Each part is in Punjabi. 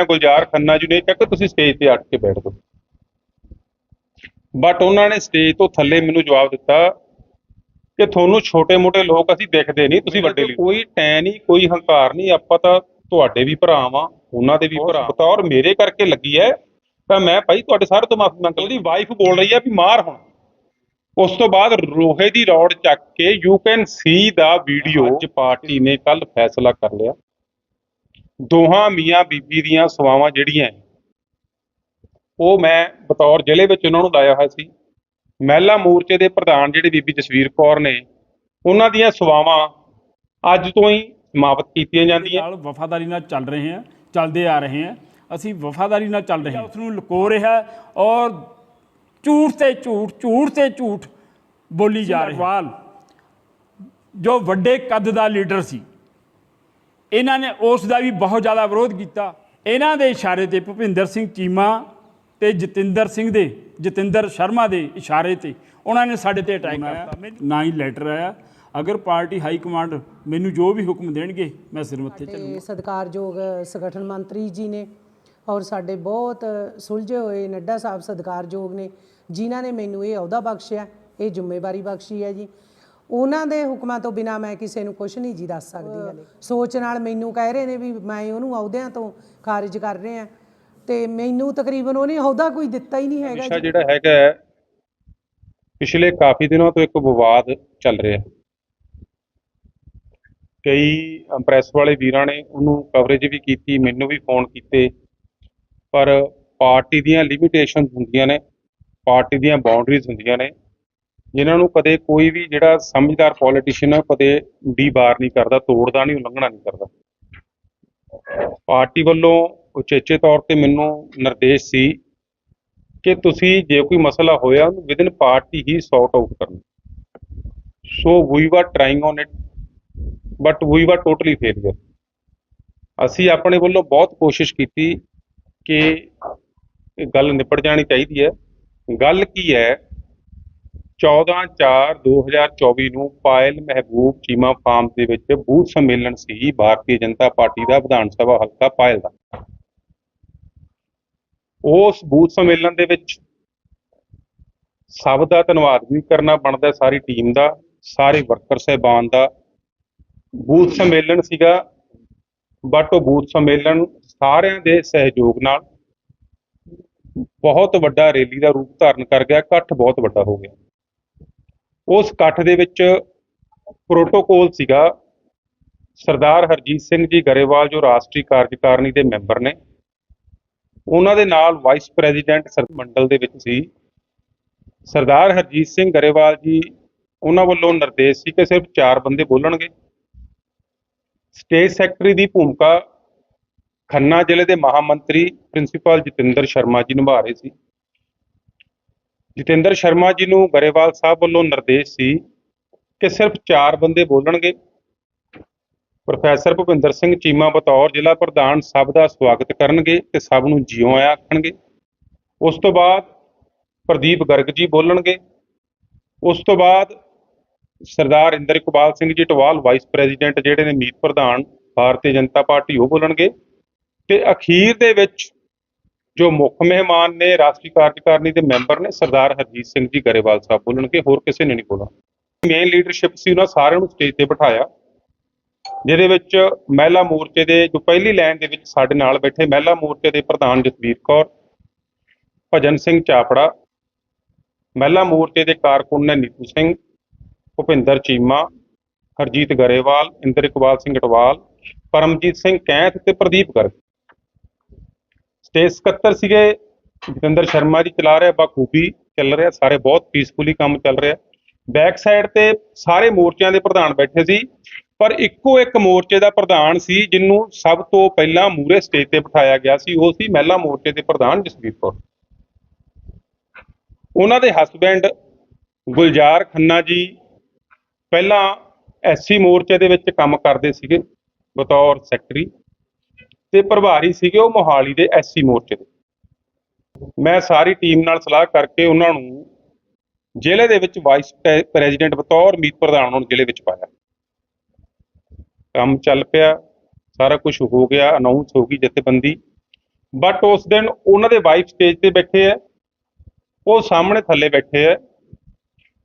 ਮੈਂ ਗੁਲਜ਼ਾਰ ਖੰਨਾ ਜੀ ਨੇ ਕਿਹਾ ਕਿ ਤੁਸੀਂ ਸਟੇਜ ਤੇ ਅੱਟ ਕੇ ਬੈਠ ਜਾਓ। ਬਟ ਉਹਨਾਂ ਨੇ ਸਟੇਜ ਤੋਂ ਥੱਲੇ ਮੈਨੂੰ ਜਵਾਬ ਦਿੱਤਾ ਕਿ ਤੁਹਾਨੂੰ ਛੋਟੇ-ਮੋਟੇ ਲੋਕ ਅਸੀਂ ਦੇਖਦੇ ਨਹੀਂ ਤੁਸੀਂ ਵੱਡੇ ਲਈ ਕੋਈ ਟੈ ਨਹੀਂ ਕੋਈ ਹੰਕਾਰ ਨਹੀਂ ਆਪਾਂ ਤਾਂ ਤੁਹਾਡੇ ਵੀ ਭਰਾ ਵਾਂ ਉਹਨਾਂ ਦੇ ਵੀ ਭਰਾ ਬਤੌਰ ਮੇਰੇ ਕਰਕੇ ਲੱਗੀ ਹੈ। ਤਾਂ ਮੈਂ ਭਾਈ ਤੁਹਾਡੇ ਸਾਰੇ ਤੋਂ ਮਾਫੀ ਮੰਗ ਉਹਦੀ ਵਾਈਫ ਬੋਲ ਰਹੀ ਹੈ ਵੀ ਮਾਰ ਹੁਣ। ਉਸ ਤੋਂ ਬਾਅਦ ਰੋਹੇ ਦੀ ਰੌਡ ਚੱਕ ਕੇ ਯੂ ਕੈਨ ਸੀ ਦਾ ਵੀਡੀਓ ਅੱਜ ਪਾਰਟੀ ਨੇ ਕੱਲ ਫੈਸਲਾ ਕਰ ਲਿਆ। ਦੋਹਾਂ ਮੀਆਂ ਬੀਬੀ ਦੀਆਂ ਸਵਾਵਾਂ ਜਿਹੜੀਆਂ ਉਹ ਮੈਂ ਬਤੌਰ ਜ਼ਿਲ੍ਹੇ ਵਿੱਚ ਉਹਨਾਂ ਨੂੰ ਲਾਇਆ ਹੋਇਆ ਸੀ। ਮਹਿਲਾ ਮੋਰਚੇ ਦੇ ਪ੍ਰਧਾਨ ਜਿਹੜੇ ਬੀਬੀ ਜਸਵੀਰ ਕੌਰ ਨੇ ਉਹਨਾਂ ਦੀਆਂ ਸਵਾਵਾਂ ਅੱਜ ਤੋਂ ਹੀ ਸਮਾਪਤ ਕੀਤੀਆਂ ਜਾਂਦੀਆਂ। ਨਾਲ ਵਫਾਦਾਰੀ ਨਾਲ ਚੱਲ ਰਹੇ ਹਾਂ ਚੱਲਦੇ ਆ ਰਹੇ ਹਾਂ ਅਸੀਂ ਵਫਾਦਾਰੀ ਨਾਲ ਚੱਲ ਰਹੇ ਹਾਂ ਉਸ ਨੂੰ ਲੁਕੋ ਰਿਹਾ ਔਰ ਝੂਠ ਤੇ ਝੂਠ ਝੂਠ ਤੇ ਝੂਠ ਬੋਲੀ ਜਾ ਰਹੀ। ਹੈ ਜੋ ਵੱਡੇ ਕੱਦ ਦਾ ਲੀਡਰ ਸੀ ਇਹਨਾਂ ਨੇ ਉਸ ਦਾ ਵੀ ਬਹੁਤ ਜ਼ਿਆਦਾ ਵਿਰੋਧ ਕੀਤਾ। ਇਹਨਾਂ ਦੇ ਇਸ਼ਾਰੇ ਤੇ ਭੁਪਿੰਦਰ ਸਿੰਘ ਚੀਮਾ ਤੇ ਜਤਿੰਦਰ ਸਿੰਘ ਦੇ ਜਤਿੰਦਰ ਸ਼ਰਮਾ ਦੇ ਇਸ਼ਾਰੇ ਤੇ ਉਹਨਾਂ ਨੇ ਸਾਡੇ ਤੇ ਅਟੈਕ ਕਰਤਾ ਨਾ ਹੀ ਲੈਟਰ ਆਇਆ। ਅਗਰ ਪਾਰਟੀ ਹਾਈ ਕਮਾਂਡ ਮੈਨੂੰ ਜੋ ਵੀ ਹੁਕਮ ਦੇਣਗੇ ਮੈਂ ਸਿਰ ਮੱਥੇ ਚੱਲੂੰਗਾ। ਸਤਿਕਾਰਯੋਗ ਸੰਗਠਨ ਮੰਤਰੀ ਜੀ ਨੇ ਔਰ ਸਾਡੇ ਬਹੁਤ ਸੁਲਝੇ ਹੋਏ ਨੱਡਾ ਸਾਹਿਬ ਸਤਿਕਾਰਯੋਗ ਨੇ ਜਿਨ੍ਹਾਂ ਨੇ ਮੈਨੂੰ ਇਹ ਅਹੁਦਾ ਬਖਸ਼ਿਆ ਇਹ ਜ਼ਿੰਮੇਵਾਰੀ ਬਖਸ਼ੀ ਹੈ ਜੀ। ਉਹਨਾਂ ਦੇ ਹੁਕਮਾਂ ਤੋਂ ਬਿਨਾ ਮੈਂ ਕਿਸੇ ਨੂੰ ਕੁਝ ਨਹੀਂ ਜੀ ਦੱਸ ਸਕਦੀ ਹਲੇ। ਸੋਚ ਨਾਲ ਮੈਨੂੰ ਕਹਿ ਰਹੇ ਨੇ ਵੀ ਮੈਂ ਉਹਨੂੰ ਅਹੁਦਿਆਂ ਤੋਂ ਖਾਰਿਜ ਕਰ ਰਹੇ ਆ ਤੇ ਮੈਨੂੰ ਤਕਰੀਬਨ ਉਹਨੇ ਅਹੁਦਾ ਕੋਈ ਦਿੱਤਾ ਹੀ ਨਹੀਂ ਹੈਗਾ ਵਿਸ਼ਾ ਜਿਹੜਾ ਹੈਗਾ ਹੈ, ਪਿਛਲੇ ਕਾਫੀ ਦਿਨਾਂ ਤੋਂ ਇੱਕ ਵਿਵਾਦ ਚੱਲ ਰਿਹਾ ਹੈ। ਕਈ ਪ੍ਰੈਸ ਵਾਲੇ ਵੀਰਾਂ ਨੇ ਉਹਨੂੰ ਕਵਰੇਜ ਵੀ ਕੀਤੀ ਮੈਨੂੰ ਵੀ ਫੋਨ ਕੀਤੇ ਪਰ ਪਾਰਟੀ ਦੀਆਂ ਲਿਮਿਟੇਸ਼ਨਸ ਹੁੰਦੀਆਂ ਨੇ ਪਾਰਟੀ ਦੀਆਂ ਬਾਉਂਡਰੀਜ਼ ਹੁੰਦੀਆਂ ਨੇ। ਜਿਨ੍ਹਾਂ ਨੂੰ ਕਦੇ ਕੋਈ ਵੀ ਜਿਹੜਾ ਸਮਝਦਾਰ ਪੋਲੀਟੀਸ਼ੀਅਨ ਹੈ ਕਦੇ ਡੀ ਬਾਰ ਨਹੀਂ ਕਰਦਾ, ਤੋੜਦਾ ਨਹੀਂ, ਉਲੰਘਣਾ ਨਹੀਂ ਕਰਦਾ। ਪਾਰਟੀ ਵੱਲੋਂ ਉਚੇਚੇ ਤੌਰ ਤੇ ਮੈਨੂੰ ਨਿਰਦੇਸ਼ ਸੀ ਕਿ ਤੁਸੀਂ ਜੇ ਕੋਈ ਮਸਲਾ ਹੋਇਆ, ਉਹਨੂੰ ਵਿਦਿਨ ਪਾਰਟੀ ਹੀ ਸੌਰਟ ਆਊਟ ਕਰਨਾ। So we were trying on it but we were totally failure ਅਸੀਂ ਆਪਣੇ ਵੱਲੋਂ ਬਹੁਤ ਕੋਸ਼ਿਸ਼ ਕੀਤੀ ਕਿ ਇਹ ਗੱਲ ਨਿਪਟ ਜਾਣੀ ਚਾਹੀਦੀ ਹੈ। ਗੱਲ ਕੀ ਹੈ 14/4/2024 ਨੂੰ ਪਾਇਲ ਮਹਿਬੂਬ ਚੀਮਾ ਫਾਰਮ ਦੇ ਵਿੱਚ ਬੂਥ ਸੰਮੇਲਨ ਸੀ ਭਾਰਤੀ ਜਨਤਾ ਪਾਰਟੀ ਦਾ ਵਿਧਾਨ ਸਭਾ ਹਲਕਾ ਪਾਇਲ ਦਾ। ਉਸ ਬੂਥ ਸੰਮੇਲਨ ਦੇ ਵਿੱਚ ਸਭ ਦਾ ਧੰਨਵਾਦ ਵੀ ਕਰਨਾ ਬਣਦਾ ਸਾਰੀ ਟੀਮ ਦਾ, ਸਾਰੇ ਵਰਕਰ ਸਹਿਬਾਨ ਦਾ। ਬੂਥ ਸੰਮੇਲਨ ਸੀਗਾ, ਬਟ ਉਹ ਬੂਥ ਸੰਮੇਲਨ ਸਾਰਿਆਂ ਦੇ ਸਹਿਯੋਗ ਨਾਲ ਬਹੁਤ ਵੱਡਾ ਰੈਲੀ ਦਾ ਰੂਪ ਧਾਰਨ ਕਰ ਗਿਆ, ਇਕੱਠ ਬਹੁਤ ਵੱਡਾ ਹੋ ਗਿਆ। ਉਸ ਇਕੱਠ ਦੇ ਵਿੱਚ ਪ੍ਰੋਟੋਕੋਲ ਸੀਗਾ ਸਰਦਾਰ ਹਰਜੀਤ ਸਿੰਘ ਜੀ ਗਰੇਵਾਲ, ਜੋ ਰਾਸ਼ਟਰੀ ਕਾਰਜਕਾਰਨੀ ਦੇ ਮੈਂਬਰ ਨੇ। ਉਹਨਾਂ ਦੇ ਨਾਲ ਵਾਈਸ ਪ੍ਰੈਜ਼ੀਡੈਂਟ ਸਰ ਮੰਡਲ ਦੇ ਵਿੱਚ ਸੀ। ਸਰਦਾਰ ਹਰਜੀਤ ਸਿੰਘ ਗਰੇਵਾਲ ਜੀ, ਉਹਨਾਂ ਵੱਲੋਂ ਨਿਰਦੇਸ਼ ਸੀ ਕਿ ਸਿਰਫ 4 ਬੰਦੇ ਬੋਲਣਗੇ। ਸਟੇਟ ਸੈਕਟਰੀ ਦੀ ਭੂਮਿਕਾ ਖੰਨਾ ਜ਼ਿਲ੍ਹੇ ਦੇ ਮਹਾਮੰਤਰੀ ਪ੍ਰਿੰਸੀਪਲ ਜਤਿੰਦਰ ਸ਼ਰਮਾ ਜੀ ਨਿਭਾ ਰਹੇ ਸੀ। ਜਤਿੰਦਰ ਸ਼ਰਮਾ ਜੀ ਨੂੰ ਗਰੇਵਾਲ ਸਾਹਿਬ ਵੱਲੋਂ ਨਿਰਦੇਸ਼ ਸੀ ਕਿ ਸਿਰਫ 4 ਬੰਦੇ ਬੋਲਣਗੇ। ਪ੍ਰੋਫੈਸਰ ਭੁਪਿੰਦਰ ਸਿੰਘ ਚੀਮਾ ਬਤੌਰ ਜ਼ਿਲ੍ਹਾ ਪ੍ਰਧਾਨ ਸਭ ਦਾ ਸਵਾਗਤ ਕਰਨਗੇ ਤੇ ਸਭ ਨੂੰ ਜਿਉਂ ਆਇਆ ਆਖਣਗੇ। ਉਸ ਤੋਂ ਬਾਅਦ ਪ੍ਰਦੀਪ ਗਰਗ ਜੀ ਬੋਲਣਗੇ। ਉਸ ਤੋਂ ਬਾਅਦ ਸਰਦਾਰ ਇੰਦਰ ਇਕਬਾਲ ਸਿੰਘ ਜੀ ਟਵਾਲ ਵਾਈਸ ਪ੍ਰੈਜ਼ੀਡੈਂਟ ਜਿਹੜੇ ਨੇ ਮੀਤ ਪ੍ਰਧਾਨ, ਭਾਰਤੀ ਜਨਤਾ ਪਾਰਟੀ, ਉਹ ਬੋਲਣਗੇ। ਤੇ ਅਖੀਰ ਦੇ ਵਿੱਚ ਜੋ ਮੁੱਖ ਮਹਿਮਾਨ ਨੇ, ਰਾਸ਼ਟਰੀ ਕਾਰਜਕਾਰਨੀ ਦੇ ਮੈਂਬਰ ਨੇ, ਸਰਦਾਰ ਹਰਜੀਤ ਸਿੰਘ ਜੀ ਗਰੇਵਾਲ ਸਾਹਿਬ ਬੋਲਣਗੇ, ਹੋਰ ਕਿਸੇ ਨੇ ਨਹੀਂ ਬੋਲਣਾ। ਮੇਨ ਲੀਡਰਸ਼ਿਪ ਸੀ ਉਹਨਾਂ ਸਾਰਿਆਂ ਨੂੰ ਸਟੇਜ ਤੇ ਬਿਠਾਇਆ, ਜਿਹਦੇ ਵਿੱਚ ਮਹਿਲਾ ਮੋਰਚੇ ਦੇ, ਜੋ ਪਹਿਲੀ ਲਾਈਨ ਦੇ ਵਿੱਚ ਸਾਡੇ ਨਾਲ ਬੈਠੇ ਮਹਿਲਾ ਮੋਰਚੇ ਦੇ ਪ੍ਰਧਾਨ ਜਸਵੀਰ ਕੌਰ, ਭਜਨ ਸਿੰਘ ਚਾਪੜਾ, ਮਹਿਲਾ ਮੋਰਚੇ ਦੇ ਕਾਰਕੁਨ ਨੇ ਨੀਤੂ ਸਿੰਘ, ਭੁਪਿੰਦਰ ਚੀਮਾ, ਹਰਜੀਤ ਗਰੇਵਾਲ, ਇੰਦਰ ਇਕਬਾਲ ਸਿੰਘ ਅਟਵਾਲ, ਪਰਮਜੀਤ ਸਿੰਘ ਕੈਂਥ ਤੇ ਪ੍ਰਦੀਪ ਗਰਗ। ਸਟੇਜ ਸਕੱਤਰ ਸੀਗੇ, ਜਤਿੰਦਰ ਸ਼ਰਮਾ ਜੀ ਚਲਾ ਰਿਹਾ ਬਾਖੂਬੀ ਚੱਲ ਰਿਹਾ, ਸਾਰੇ ਬਹੁਤ ਪੀਸਫੁਲੀ ਕੰਮ ਚੱਲ ਰਿਹਾ। ਬੈਕ ਸਾਈਡ ਤੇ ਸਾਰੇ ਮੋਰਚਿਆਂ ਦੇ ਪ੍ਰਧਾਨ ਬੈਠੇ ਸੀ, ਪਰ ਇੱਕੋ ਇੱਕ ਮੋਰਚੇ ਦਾ ਪ੍ਰਧਾਨ ਸੀ, ਜਿਹਨੂੰ ਸਭ ਤੋਂ ਪਹਿਲਾਂ ਮੂਰੇ ਸਟੇਜ ਤੇ ਬਿਠਾਇਆ ਗਿਆ ਸੀ, ਉਹ ਸੀ ਮਹਿਲਾ ਮੋਰਚੇ ਦੇ ਪ੍ਰਧਾਨ ਜਸਵੀਰ ਕੌਰ। ਉਹਨਾਂ ਦੇ ਹਸਬੈਂਡ ਗੁਲਜ਼ਾਰ ਖੰਨਾ ਜੀ ਪਹਿਲਾਂ ਐਸਸੀ ਮੋਰਚੇ ਦੇ ਵਿੱਚ ਕੰਮ ਕਰਦੇ ਸੀਗੇ, ਬਤੌਰ ਸੈਕਟਰੀ ਤੇ ਪ੍ਰਭਾਰੀ ਸੀਗੇ ਉਹ ਮੋਹਾਲੀ ਦੇ ਐਸਸੀ ਮੋਰਚੇ ਦੇ। ਮੈਂ ਸਾਰੀ ਟੀਮ ਨਾਲ ਸਲਾਹ ਕਰਕੇ ਉਹਨਾਂ ਨੂੰ ਜ਼ਿਲ੍ਹੇ ਦੇ ਵਿੱਚ ਵਾਈਸ ਪ੍ਰੈ- ਪ੍ਰੈਜ਼ੀਡੈਂਟ ਬਤੌਰ ਮੀਤ ਪ੍ਰਧਾਨ ਉਹਨਾਂ ਨੂੰ ਜ਼ਿਲ੍ਹੇ ਵਿੱਚ ਪਾਇਆ। ਕੰਮ ਚੱਲ ਪਿਆ, ਸਾਰਾ ਕੁਝ ਹੋ ਗਿਆ ਅਨਾਉਂਸ ਹੋ ਗਈ ਜਥੇਬੰਦੀ। ਬਟ ਉਸ ਦਿਨ ਉਹਨਾਂ ਦੇ ਵਾਈਫ ਸਟੇਜ ਤੇ ਬੈਠੇ ਹੈ ਉਹ ਸਾਹਮਣੇ ਥੱਲੇ ਬੈਠੇ ਹੈ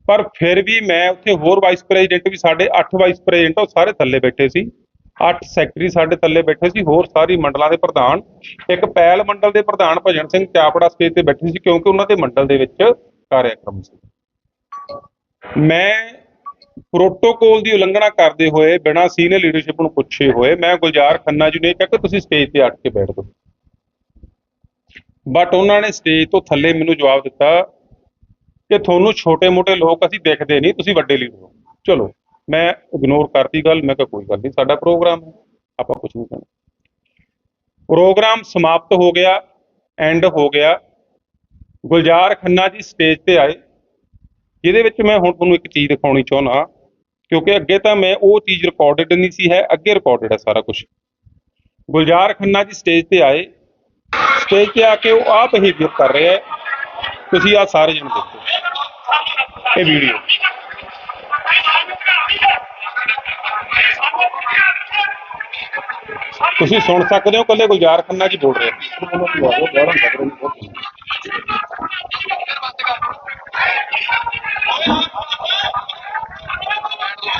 ਪਰ ਫਿਰ ਵੀ ਮੈਂ ਉੱਥੇ ਹੋਰ ਵਾਈਸ ਪ੍ਰੈਜ਼ੀਡੈਂਟ ਵੀ ਸਾਡੇ 8 ਵਾਈਸ ਪ੍ਰੈਜ਼ੀਡੈਂਟ ਉਹ ਸਾਰੇ ਥੱਲੇ ਬੈਠੇ ਸੀ। 8 ਸੈਕਟਰੀ ਸਾਡੇ ਥੱਲੇ ਬੈਠੇ ਸੀ, ਹੋਰ ਸਾਰੀ ਮੰਡਲਾਂ ਦੇ ਪ੍ਰਧਾਨ। ਇੱਕ ਪੈਲ ਮੰਡਲ ਦੇ ਪ੍ਰਧਾਨ ਭਜਨ ਸਿੰਘ ਚਾਪੜਾ ਸਟੇਜ ਤੇ ਬੈਠੇ ਸੀ ਕਿਉਂਕਿ ਉਹਨਾਂ ਦੇ ਮੰਡਲ ਦੇ ਵਿੱਚ ਕਾਰਿਆਕਰਮ ਸੀ। ਮੈਂ ਪ੍ਰੋਟੋਕੋਲ ਦੀ ਉਲੰਘਣਾ ਕਰਦੇ ਹੋਏ ਬਿਨਾਂ ਸੀਨੀਅਰ ਲੀਡਰਸ਼ਿਪ ਨੂੰ ਪੁੱਛੇ ਹੋਏ, ਮੈਂ ਗੁਲਜ਼ਾਰ ਖੰਨਾ ਜੀ ਨੇ ਇਹ ਕਿਹਾ ਕਿ ਤੁਸੀਂ ਸਟੇਜ ਤੇ ਅੱਟ ਕੇ ਬੈਠ ਜਾਓ। ਬਟ ਉਹਨਾਂ ਨੇ ਸਟੇਜ ਤੋਂ ਥੱਲੇ ਮੈਨੂੰ ਜਵਾਬ ਦਿੱਤਾ ਕਿ ਤੁਹਾਨੂੰ ਛੋਟੇ-ਮੋਟੇ ਲੋਕ ਅਸੀਂ ਦੇਖਦੇ ਨਹੀਂ, ਤੁਸੀਂ ਵੱਡੇ ਲੀਡਰ ਹੋ। ਚਲੋ। ਮੈਂ ਇਗਨੋਰ ਕਰਤੀ ਗੱਲ, ਮੈਂ ਕਿਹਾ ਕੋਈ ਗੱਲ ਨਹੀਂ, ਸਾਡਾ ਪ੍ਰੋਗਰਾਮ ਹੈ, ਆਪਾਂ ਕੁਝ ਨਹੀਂ ਕਹਿਣਾ। ਪ੍ਰੋਗਰਾਮ ਸਮਾਪਤ ਹੋ ਗਿਆ ਐਂਡ ਹੋ ਗਿਆ। ਗੁਲਜ਼ਾਰ ਖੰਨਾ ਜੀ ਸਟੇਜ ਤੇ ਆਏ, ਜਿਹਦੇ ਵਿੱਚ ਮੈਂ ਹੁਣ ਤੁਹਾਨੂੰ ਇੱਕ ਚੀਜ਼ ਦਿਖਾਉਣੀ ਚਾਹੁੰਦਾ ਕਿਉਂਕਿ ਅੱਗੇ ਤਾਂ ਮੈਂ ਉਹ ਚੀਜ਼ ਰਿਕਾਰਡਡ ਨਹੀਂ ਸੀ, ਹੈ ਅੱਗੇ ਰਿਕਾਰਡਡ ਹੈ ਸਾਰਾ ਕੁਝ ਗੁਲਜ਼ਾਰ ਖੰਨਾ ਜੀ ਸਟੇਜ ਤੇ ਆਏ ਸਟੇਜ ਤੇ ਆ ਕੇ ਉਹ ਆ ਬਿਹੇਵੀਅਰ ਕਰ ਰਿਹਾ ਤੁਸੀਂ ਆ ਸਾਰੇ ਜਣ ਦੇਖੋ। ਇਹ ਵੀਡੀਓ ਤੁਸੀਂ ਸੁਣ ਸਕਦੇ ਹੋ ਕੱਲੇ ਗੁਲਜ਼ਾਰ ਖੰਨਾ ਜੀ ਬੋਲ ਰਹੇ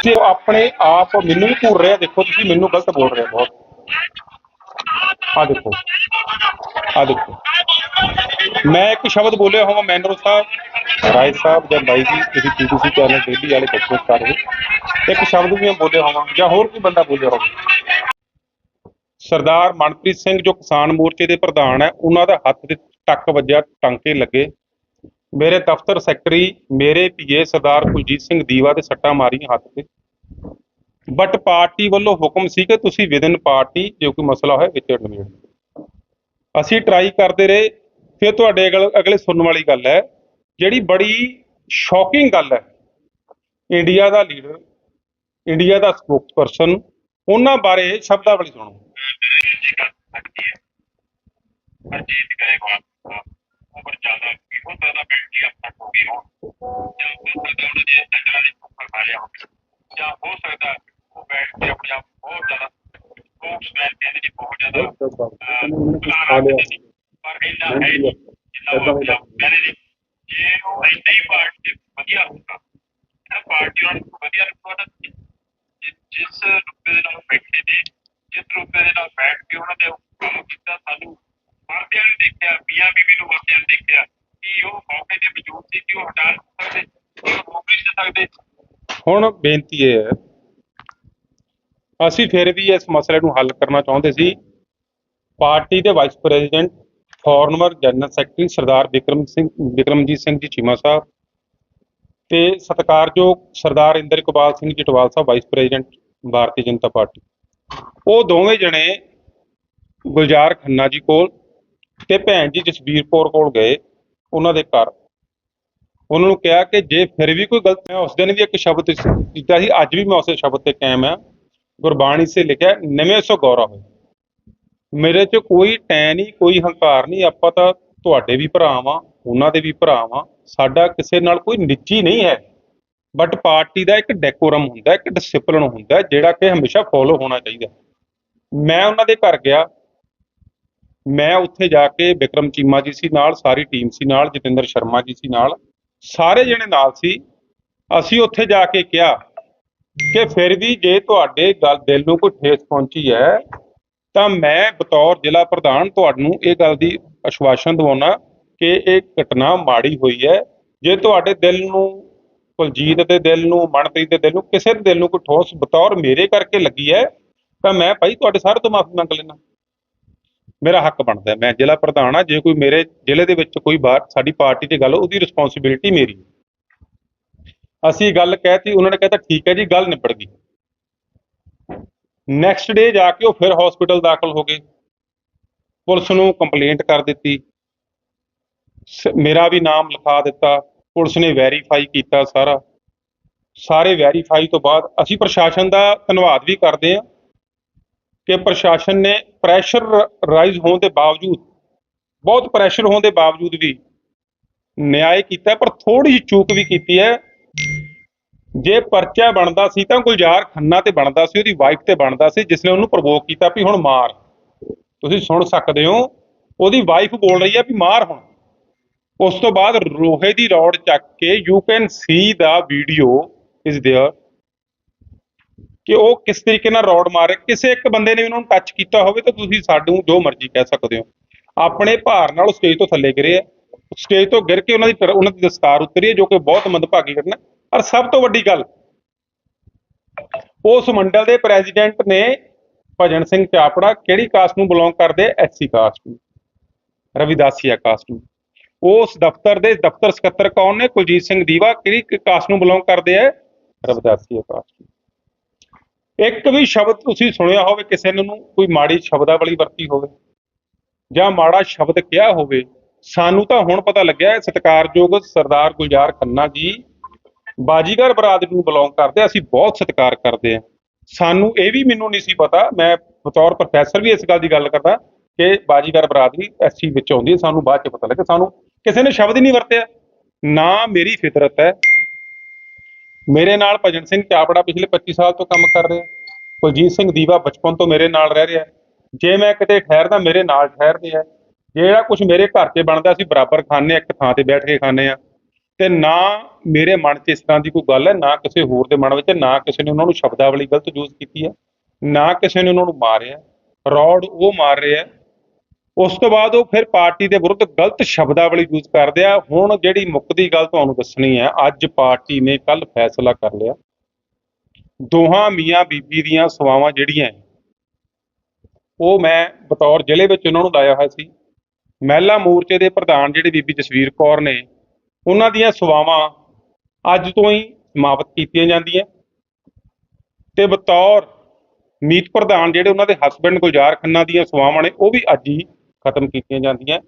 ਤੇ ਆਪਣੇ ਆਪ ਮੈਨੂੰ ਵੀ ਘੂਰ ਰਿਹਾ ਦੇਖੋ ਤੁਸੀਂ ਮੈਨੂੰ ਗਲਤ ਬੋਲ ਰਹੇ ਹੋ ਬਹੁਤ। ਆ ਦੇਖੋ ਆ ਦੇਖੋ। ਮੈਂ ਇੱਕ ਸ਼ਬਦ ਬੋਲਿਆ ਹੋਵਾਂ ਮੈਨਰੋ ਸਾਹਿਬ। ਰਾਏ ਸਾਹਿਬ ਜਾਂ ਬਾਈ ਜੀ, ਤੁਸੀਂ ਪੀਟੀਸੀ ਚੈਨਲ ਡੇਲੀ ਵਾਲੇ ਬੱਚੇ ਕਰ ਰਹੇ ਇੱਕ ਸ਼ਬਦ ਵੀ ਮੈਂ ਬੋਲਿਆ ਹੋਵਾਂ ਜਾਂ ਹੋਰ ਕੋਈ ਬੰਦਾ ਬੋਲਿਆ ਹੋਵੇ। ਸਰਦਾਰ ਮਨਪ੍ਰੀਤ ਸਿੰਘ ਜੋ ਕਿਸਾਨ ਮੋਰਚੇ ਦੇ ਪ੍ਰਧਾਨ ਹੈ, ਉਹਨਾਂ ਦਾ ਹੱਥ ਦੇ ਟੱਕ ਵੱਜਿਆ, ਟਾਂਕੇ ਲੱਗੇ। ਮੇਰੇ ਦਫ਼ਤਰ ਸੈਕਟਰੀ, ਮੇਰੇ ਪੀਏ ਸਰਦਾਰ ਕੁਲਜੀਤ ਸਿੰਘ ਦੀਵਾ ਦੇ ਸੱਟਾਂ ਮਾਰੀਆਂ ਹੱਥ ਤੇ ਬਟ ਪਾਰਟੀ ਵੱਲੋਂ ਹੁਕਮ ਸੀ ਕਿ ਤੁਸੀਂ ਵਿਦਨ ਪਾਰਟੀ, ਜੇ ਕੋਈ ਮਸਲਾ ਹੋਇਆ, ਵਿੱਚ ਨਿਬੇੜ ਅਸੀਂ ਟਰਾਈ ਕਰਦੇ ਰਹੇ, ਫਿਰ ਤੁਹਾਡੇ ਅਗਲ- ਅਗਲੇ ਸੁਣਨ ਵਾਲੀ ਗੱਲ ਹੈ ਜਿਹੜੀ ਬੜੀ ਸ਼ੌਕਿੰਗ ਗੱਲ ਹੈ ਇੰਡੀਆ ਦਾ ਲੀਡਰ ਇੰਡੀਆ ਦਾ ਸਪੋਕਸਪਰਸਨ ਉਹਨਾਂ ਬਾਰੇ ਸ਼ਬਦਾਵਲੀ ਸੁਣੋ। ਅਰਜੀਤ ਕਰੇਗਾ ਉਮਰ ਜ਼ਿਆਦਾ ਵੀ ਹੋ। ਸਕਦਾ ਬੈਠੀ ਅਪ ਤੱਕ ਹੋ। ਗਈ ਹੋ ਜਾਂ ਹੋ ਸਕਦਾ ਉਹਨਾਂ ਦੇ ਟੰਡਰਾਂ ਦੇ ਉੱਪਰ ਲਿਆ। ਹੋਵੇ ਜਾਂ ਹੋ। ਸਕਦਾ ਉਹ ਬੈਠ ਕੇ ਆਪਣੇ ਆਪ ਬਹੁਤ ਜ਼ਿਆਦਾ ਸਪੋਕਸਮੈਨ ਕਹਿੰਦੇ ਜੀ ਬਹੁਤ ਜ਼ਿਆਦਾ ਪਰ ਇੰਨਾ ਹੈ ਜਿੰਨਾ ਉਹ ਆਪਣੇ ਆਪ ਕਹਿੰਦੇ ਨੇ ਜੇ ਉਹ ਨਹੀਂ ਪਾਰਟੀ ਵਧੀਆ ਹੋਊਗਾ, ਤਾਂ ਪਾਰਟੀ ਉਹਨਾਂ ਨੂੰ ਵਧੀਆ ਰੱਖੂਗਾ ਜਿਸ ਰੁਪਏ ਦੇ ਨਾਲ ਬੈਠੇ ਨੇ, ਜਿਸ ਰੁਪਏ ਦੇ ਨਾਲ ਬੈਠ ਕੇ ਉਹਨਾਂ ਨੇ ਕੰਮ ਕੀਤਾ, ਸਾਨੂੰ ਵਰਤਿਆਂ ਨੇ ਦੇਖਿਆ, ਮੀਆਂ ਬੀਬੀ ਨੂੰ ਵਰਤਿਆਂ ਨੇ ਦੇਖਿਆ ਕਿ ਉਹ ਮੌਕੇ ਤੇ ਮੌਜੂਦ ਸੀ ਕਿ ਉਹ ਹਟਾ ਸਕਦੇ ਉਹ ਰੋਕ ਨਹੀਂ ਸਕਦੇ। ਹੁਣ ਬੇਨਤੀ ਇਹ ਹੈ, ਅਸੀਂ ਫਿਰ ਵੀ ਇਸ ਮਸਲੇ ਨੂੰ ਹੱਲ ਕਰਨਾ ਚਾਹੁੰਦੇ ਸੀ। ਪਾਰਟੀ ਦੇ vice president former general secretary Sardar Vikram Singh, Vikramjit Singh ji, Cheema Sahib ਤੇ ਸਤਿਕਾਰਯੋਗ Sardar Inder Inderkapal Singh Jatwal Sahib vice president Bharatiya Janata party. ਉਹ ਦੋਵੇਂ ਜਣੇ ਗੁਲਜ਼ਾਰ ਖੰਨਾ ਜੀ ਕੋਲ ਤੇ ਭੈਣ ਜੀ ਜਸਵੀਰ ਕੌਰ ਕੋਲ ਗਏ ਉਹਨਾਂ ਦੇ ਘਰ। ਉਹਨਾਂ ਨੂੰ ਕਿਹਾ ਕਿ ਜੇ ਫਿਰ ਵੀ ਕੋਈ ਗਲਤ ਹੈ ਉਸ ਦਿਨ ਵੀ ਇੱਕ ਸ਼ਬਦ ਦਿੱਤਾ ਸੀ, ਅੱਜ ਵੀ ਮੈਂ ਉਸੇ ਸ਼ਬਦ ਤੇ ਕਾਇਮ ਆ ਗੁਰਬਾਣੀ ਸੇ ਲਿਖਿਆ, ਨਵੇਂ ਸੋ ਗੌਰਵ। ਹੈ ਮੇਰੇ 'ਚ ਕੋਈ ਟੈ ਨਹੀਂ ਕੋਈ ਹੰਕਾਰ ਨਹੀਂ ਆਪਾਂ ਤਾਂ ਤੁਹਾਡੇ ਵੀ ਭਰਾ ਵਾਂ, ਉਹਨਾਂ ਦੇ ਵੀ ਭਰਾ ਵਾਂ, ਸਾਡਾ ਕਿਸੇ ਨਾਲ ਕੋਈ ਨਿੱਜੀ ਨਹੀਂ ਹੈ। ਬਟ ਪਾਰਟੀ ਦਾ ਇੱਕ ਡੈਕੋਰਮ ਹੁੰਦਾ, ਇੱਕ ਡਿਸਪਲਿਨ ਹੁੰਦਾ, ਜਿਹੜਾ ਕਿ ਹਮੇਸ਼ਾ ਫੋਲੋ ਹੋਣਾ ਚਾਹੀਦਾ। ਮੈਂ ਉਹਨਾਂ ਦੇ ਘਰ ਗਿਆ। ਮੈਂ ਉੱਥੇ ਜਾ ਕੇ ਵਿਕਰਮ ਚੀਮਾ ਜੀ ਸੀ ਨਾਲ, ਸਾਰੀ ਟੀਮ ਸੀ ਨਾਲ, ਜਤਿੰਦਰ ਸ਼ਰਮਾ ਜੀ ਸੀ ਨਾਲ, ਸਾਰੇ ਜਣੇ ਨਾਲ ਸੀ। ਅਸੀਂ ਉੱਥੇ ਜਾ ਕੇ ਕਿਹਾ ਕਿ ਫਿਰ ਵੀ ਜੇ ਤੁਹਾਡੇ ਗੱਲ, ਦਿਲ ਨੂੰ ਕੋਈ ਠੇਸ ਪਹੁੰਚੀ ਹੈ ਤਾਂ ਮੈਂ ਬਤੌਰ ਜ਼ਿਲ੍ਹਾ ਪ੍ਰਧਾਨ ਤੁਹਾਨੂੰ ਇਹ ਗੱਲ ਦੀ ਅਸ਼ਵਾਸਨ ਦਿਵਾਉਣਾ ਕਿ ਇਹ ਘਟਨਾ ਮਾੜੀ ਹੋਈ ਹੈ। ਜੇ ਤੁਹਾਡੇ ਦਿਲ ਨੂੰ, ਕੁਲਜੀਤ ਦੇ ਦਿਲ ਨੂੰ, ਮਨਪ੍ਰੀਤ ਦੇ ਦਿਲ ਨੂੰ, ਕਿਸੇ ਦੇ ਦਿਲ ਨੂੰ ਕੋਈ ਠੋਸ ਬਤੌਰ ਮੇਰੇ ਕਰਕੇ ਲੱਗੀ ਹੈ, ਤਾਂ ਮੈਂ ਭਾਈ ਤੁਹਾਡੇ ਸਾਰੇ ਤੋਂ ਮਾਫੀ ਮੰਗ ਲੈਣਾ ਮੇਰਾ ਹੱਕ ਬਣਦਾ ਮੈਂ ਜ਼ਿਲ੍ਹਾ ਪ੍ਰਧਾਨ ਆ ਜੇ ਕੋਈ ਮੇਰੇ ਜ਼ਿਲ੍ਹੇ ਦੇ ਵਿੱਚ ਕੋਈ ਬਾਤ ਸਾਡੀ ਪਾਰਟੀ ਦੀ ਗੱਲ, ਉਹਦੀ ਰਿਸਪੌਂਸਿਬਿਲਟੀ ਮੇਰੀ ਹੈ। ਅਸੀਂ ਗੱਲ ਕਹਿਤੀ, ਉਹਨਾਂ ਨੇ ਕਹਿਤਾ, ਠੀਕ ਹੈ ਜੀ, ਗੱਲ ਨਿਬੜ ਗਈ। ਨੈਕਸਟ ਡੇ ਜਾ ਕੇ ਉਹ ਫਿਰ ਹਸਪੀਟਲ ਦਾਖਲ ਹੋ ਗਏ। ਪੁਲਿਸ ਨੂੰ ਕੰਪਲੇਂਟ ਕਰ ਦਿੱਤੀ। ਸ- ਮੇਰਾ ਵੀ ਨਾਮ ਲਿਖਾ ਦਿੱਤਾ। ਪੁਲਿਸ ਨੇ ਵੈਰੀਫਾਈ ਕੀਤਾ ਸਾਰਾ। ਸਾਰੇ ਵੈਰੀਫਾਈ ਤੋਂ ਬਾਅਦ ਅਸੀਂ ਪ੍ਰਸ਼ਾਸਨ ਦਾ ਧੰਨਵਾਦ ਵੀ ਕਰਦੇ ਹਾਂ ਕਿ ਪ੍ਰਸ਼ਾਸਨ ਨੇ ਪ੍ਰੈਸ਼ਰ ਰਾਈਜ਼ ਹੋਣ ਦੇ ਬਾਵਜੂਦ, ਬਹੁਤ ਪ੍ਰੈਸ਼ਰ ਹੋਣ ਦੇ ਬਾਵਜੂਦ ਵੀ ਨਿਆਂ ਕੀਤਾ ਪਰ ਥੋੜੀ ਜਿਹੀ ਚੂਕ ਵੀ ਕੀਤੀ ਹੈ। ਜੇ ਪਰਚਾ ਬਣਦਾ ਸੀ ਤਾਂ ਗੁਲਜ਼ਾਰ ਖੰਨਾ ਤੇ ਬਣਦਾ ਸੀ ਉਹਦੀ ਵਾਈਫ ਤੇ ਬਣਦਾ ਸੀ ਜਿਸ ਨੇ ਉਹਨੂੰ ਪ੍ਰਵੋਕ ਕੀਤਾ ਵੀ ਹੁਣ ਮਾਰ ਤੁਸੀਂ ਸੁਣ ਸਕਦੇ ਹੋ ਉਹਦੀ ਵਾਈਫ ਬੋਲ ਰਹੀ ਹੈ ਵੀ ਮਾਰ ਹੁਣ ਉਸ ਤੋਂ ਬਾਅਦ ਲੋਹੇ ਦੀ ਰੋਡ ਚੱਕ ਕੇ you can see the video is there ਕਿ ਉਹ ਕਿਸ ਤਰੀਕੇ ਨਾਲ ਰੋਡ ਮਾਰੇ ਕਿਸੇ ਇੱਕ ਬੰਦੇ ਨੇ ਵੀ ਉਹਨਾਂ ਨੂੰ ਟੱਚ ਕੀਤਾ ਹੋਵੇ ਤਾਂ ਤੁਸੀਂ ਸਾਨੂੰ ਜੋ ਮਰਜ਼ੀ ਕਹਿ ਸਕਦੇ ਹੋ ਆਪਣੇ ਭਾਰ ਨਾਲ ਸਟੇਜ ਤੋਂ ਥੱਲੇ ਗਿਰੇ ਆ ਸਟੇਜ ਤੋਂ ਗਿਰ ਕੇ ਉਹਨਾਂ ਦੀ ਤਰ- ਉਹਨਾਂ ਦੀ ਦਸਤਾਰ ਉਤਰੀ ਹੈ ਜੋ ਕਿ ਬਹੁਤ ਮੰਦਭਾਗੀ ਘਟਨਾ ਹੈ। ਔਰ ਸਭ ਤੋਂ ਵੱਡੀ ਗੱਲ, ਉਸ ਮੰਡਲ ਦੇ ਪ੍ਰੈਜ਼ੀਡੈਂਟ ਨੇ ਭਜਨ ਸਿੰਘ ਚਾਪੜਾ ਕਿਹੜੀ ਕਾਸਟ ਨੂੰ ਬਿਲੋਂਗ ਕਰਦੇ? ਐਸਸੀ ਕਾਸਟ ਨੂੰ ਰਵਿਦਾਸੀਆ ਕਾਸਟ ਨੂੰ। ਉਸ ਦਫ਼ਤਰ ਦੇ ਦਫ਼ਤਰ ਸਕੱਤਰ ਕੌਣ ਨੇ? ਕੁਲਜੀਤ ਸਿੰਘ ਦੀਵਾ ਕਿਹੜੀ ਕਾਸਟ ਨੂੰ ਬਿਲੋਂਗ ਕਰਦੇ ਆ ਰਵਿਦਾਸੀਆ ਕਾਸਟ ਨੂੰ। ਇੱਕ ਵੀ ਸ਼ਬਦ ਤੁਸੀਂ ਸੁਣਿਆ ਹੋਵੇ ਕਿਸੇ ਨੂੰ, ਕੋਈ ਮਾੜੀ ਸ਼ਬਦਾਵਲੀ ਵਰਤੀ ਹੋਵੇ ਜਾਂ ਮਾੜਾ ਸ਼ਬਦ ਕਿਹਾ ਹੋਵੇ, ਸਾਨੂੰ ਤਾਂ ਹੁਣ ਪਤਾ ਲੱਗਿਆ ਸਤਿਕਾਰਯੋਗ ਸਰਦਾਰ ਗੁਲਜ਼ਾਰ ਖੰਨਾ ਜੀ ਬਾਜੀਗਰ ਬਰਾਦਰੀ ਨੂੰ ਬਿਲੋਂਗ ਕਰਦੇ ਅਸੀਂ ਬਹੁਤ ਸਤਿਕਾਰ ਕਰਦੇ ਆ। ਸਾਨੂੰ ਇਹ ਵੀ ਮੈਨੂੰ ਨਹੀਂ ਸੀ ਪਤਾ ਮੈਂ ਬਤੌਰ ਪ੍ਰੋਫੈਸਰ ਵੀ ਇਸ ਗੱਲ ਦੀ ਗੱਲ ਕਰਦਾ ਕਿ ਬਾਜੀਗਰ ਬਰਾਦਰੀ ਐਸਸੀ ਵਿੱਚ ਆਉਂਦੀ ਹੈ ਸਾਨੂੰ ਬਾਅਦ ਚ ਪਤਾ ਲੱਗਾ ਸਾਨੂੰ ਕਿਸੇ ਨੇ ਸ਼ਬਦ ਹੀ ਨਹੀਂ ਵਰਤਿਆ। ਨਾ ਮੇਰੀ ਫਿਤਰਤ ਹੈ। ਮੇਰੇ ਨਾਲ ਭਜਨ ਸਿੰਘ ਚਾਪੜਾ ਪਿਛਲੇ 25 ਸਾਲ ਤੋਂ ਕੰਮ ਕਰ ਰਿਹਾ। ਕੁਲਜੀਤ ਸਿੰਘ ਦੀਵਾ ਬਚਪਨ ਤੋਂ ਮੇਰੇ ਨਾਲ ਰਹਿ ਰਿਹਾ। ਜੇ ਮੈਂ ਕਿਤੇ ਠਹਿਰਦਾ ਮੇਰੇ ਨਾਲ ਠਹਿਰਦੇ ਆ। ਜਿਹੜਾ ਕੁਝ ਮੇਰੇ ਘਰ 'ਚ ਬਣਦਾ ਅਸੀਂ ਬਰਾਬਰ ਖਾਂਦੇ ਹਾਂ, ਇੱਕ ਥਾਂ ਤੇ ਬੈਠ ਕੇ ਖਾਂਦੇ ਆ। ਤੇ ਨਾ ਮੇਰੇ ਮਨ 'ਚ ਇਸ ਤਰ੍ਹਾਂ ਦੀ ਕੋਈ ਗੱਲ ਹੈ, ਨਾ ਕਿਸੇ ਹੋਰ ਦੇ ਮਨ ਵਿੱਚ, ਨਾ ਕਿਸੇ ਨੇ ਉਹਨਾਂ ਨੂੰ ਸ਼ਬਦਾਵਲੀ ਗਲਤ ਯੂਜ਼ ਕੀਤੀ ਹੈ, ਨਾ ਕਿਸੇ ਨੇ ਉਹਨਾਂ ਨੂੰ ਮਾਰਿਆ। ਰੌਡ ਉਹ ਮਾਰ ਰਿਹਾ ਉਸ ਤੋਂ ਬਾਅਦ ਉਹ ਫਿਰ ਪਾਰਟੀ ਦੇ ਵਿਰੁੱਧ ਗਲਤ ਸ਼ਬਦਾਵਲੀ ਯੂਜ਼ ਕਰਦੇ ਆ। ਹੁਣ ਜਿਹੜੀ ਮੁੱਕਦੀ ਗੱਲ ਤੁਹਾਨੂੰ ਦੱਸਣੀ ਹੈ, ਅੱਜ ਪਾਰਟੀ ਨੇ ਕੱਲ ਫੈਸਲਾ ਕਰ ਲਿਆ। ਦੋਹਾਂ ਮੀਆਂ ਬੀਬੀ ਦੀਆਂ ਸਵਾਵਾਂ ਜਿਹੜੀਆਂ ਉਹ ਮੈਂ ਬਤੌਰ ਜ਼ਿਲ੍ਹੇ ਵਿੱਚ ਉਹਨਾਂ ਨੂੰ ਲਾਇਆ ਹੋਇਆ ਸੀ। ਮਹਿਲਾ ਮੋਰਚੇ ਦੇ ਪ੍ਰਧਾਨ ਜਿਹੜੇ ਬੀਬੀ ਜਸਵੀਰ ਕੌਰ ਨੇ ਉਹਨਾਂ ਦੀਆਂ ਸੇਵਾਵਾਂ ਅੱਜ ਤੋਂ ਹੀ ਸਮਾਪਤ ਕੀਤੀਆਂ ਜਾਂਦੀਆਂ। ਤੇ ਬਤੌਰ ਮੀਤ ਪ੍ਰਧਾਨ ਜਿਹੜੇ ਉਹਨਾਂ ਦੇ ਹਸਬੰਡ ਗੁਲਜ਼ਾਰ ਖੰਨਾ ਦੀਆਂ ਸੇਵਾਵਾਂ ਨੇ, ਉਹ ਵੀ ਅੱਜ ਹੀ ਖਤਮ ਕੀਤੀਆਂ ਜਾਂਦੀਆਂ।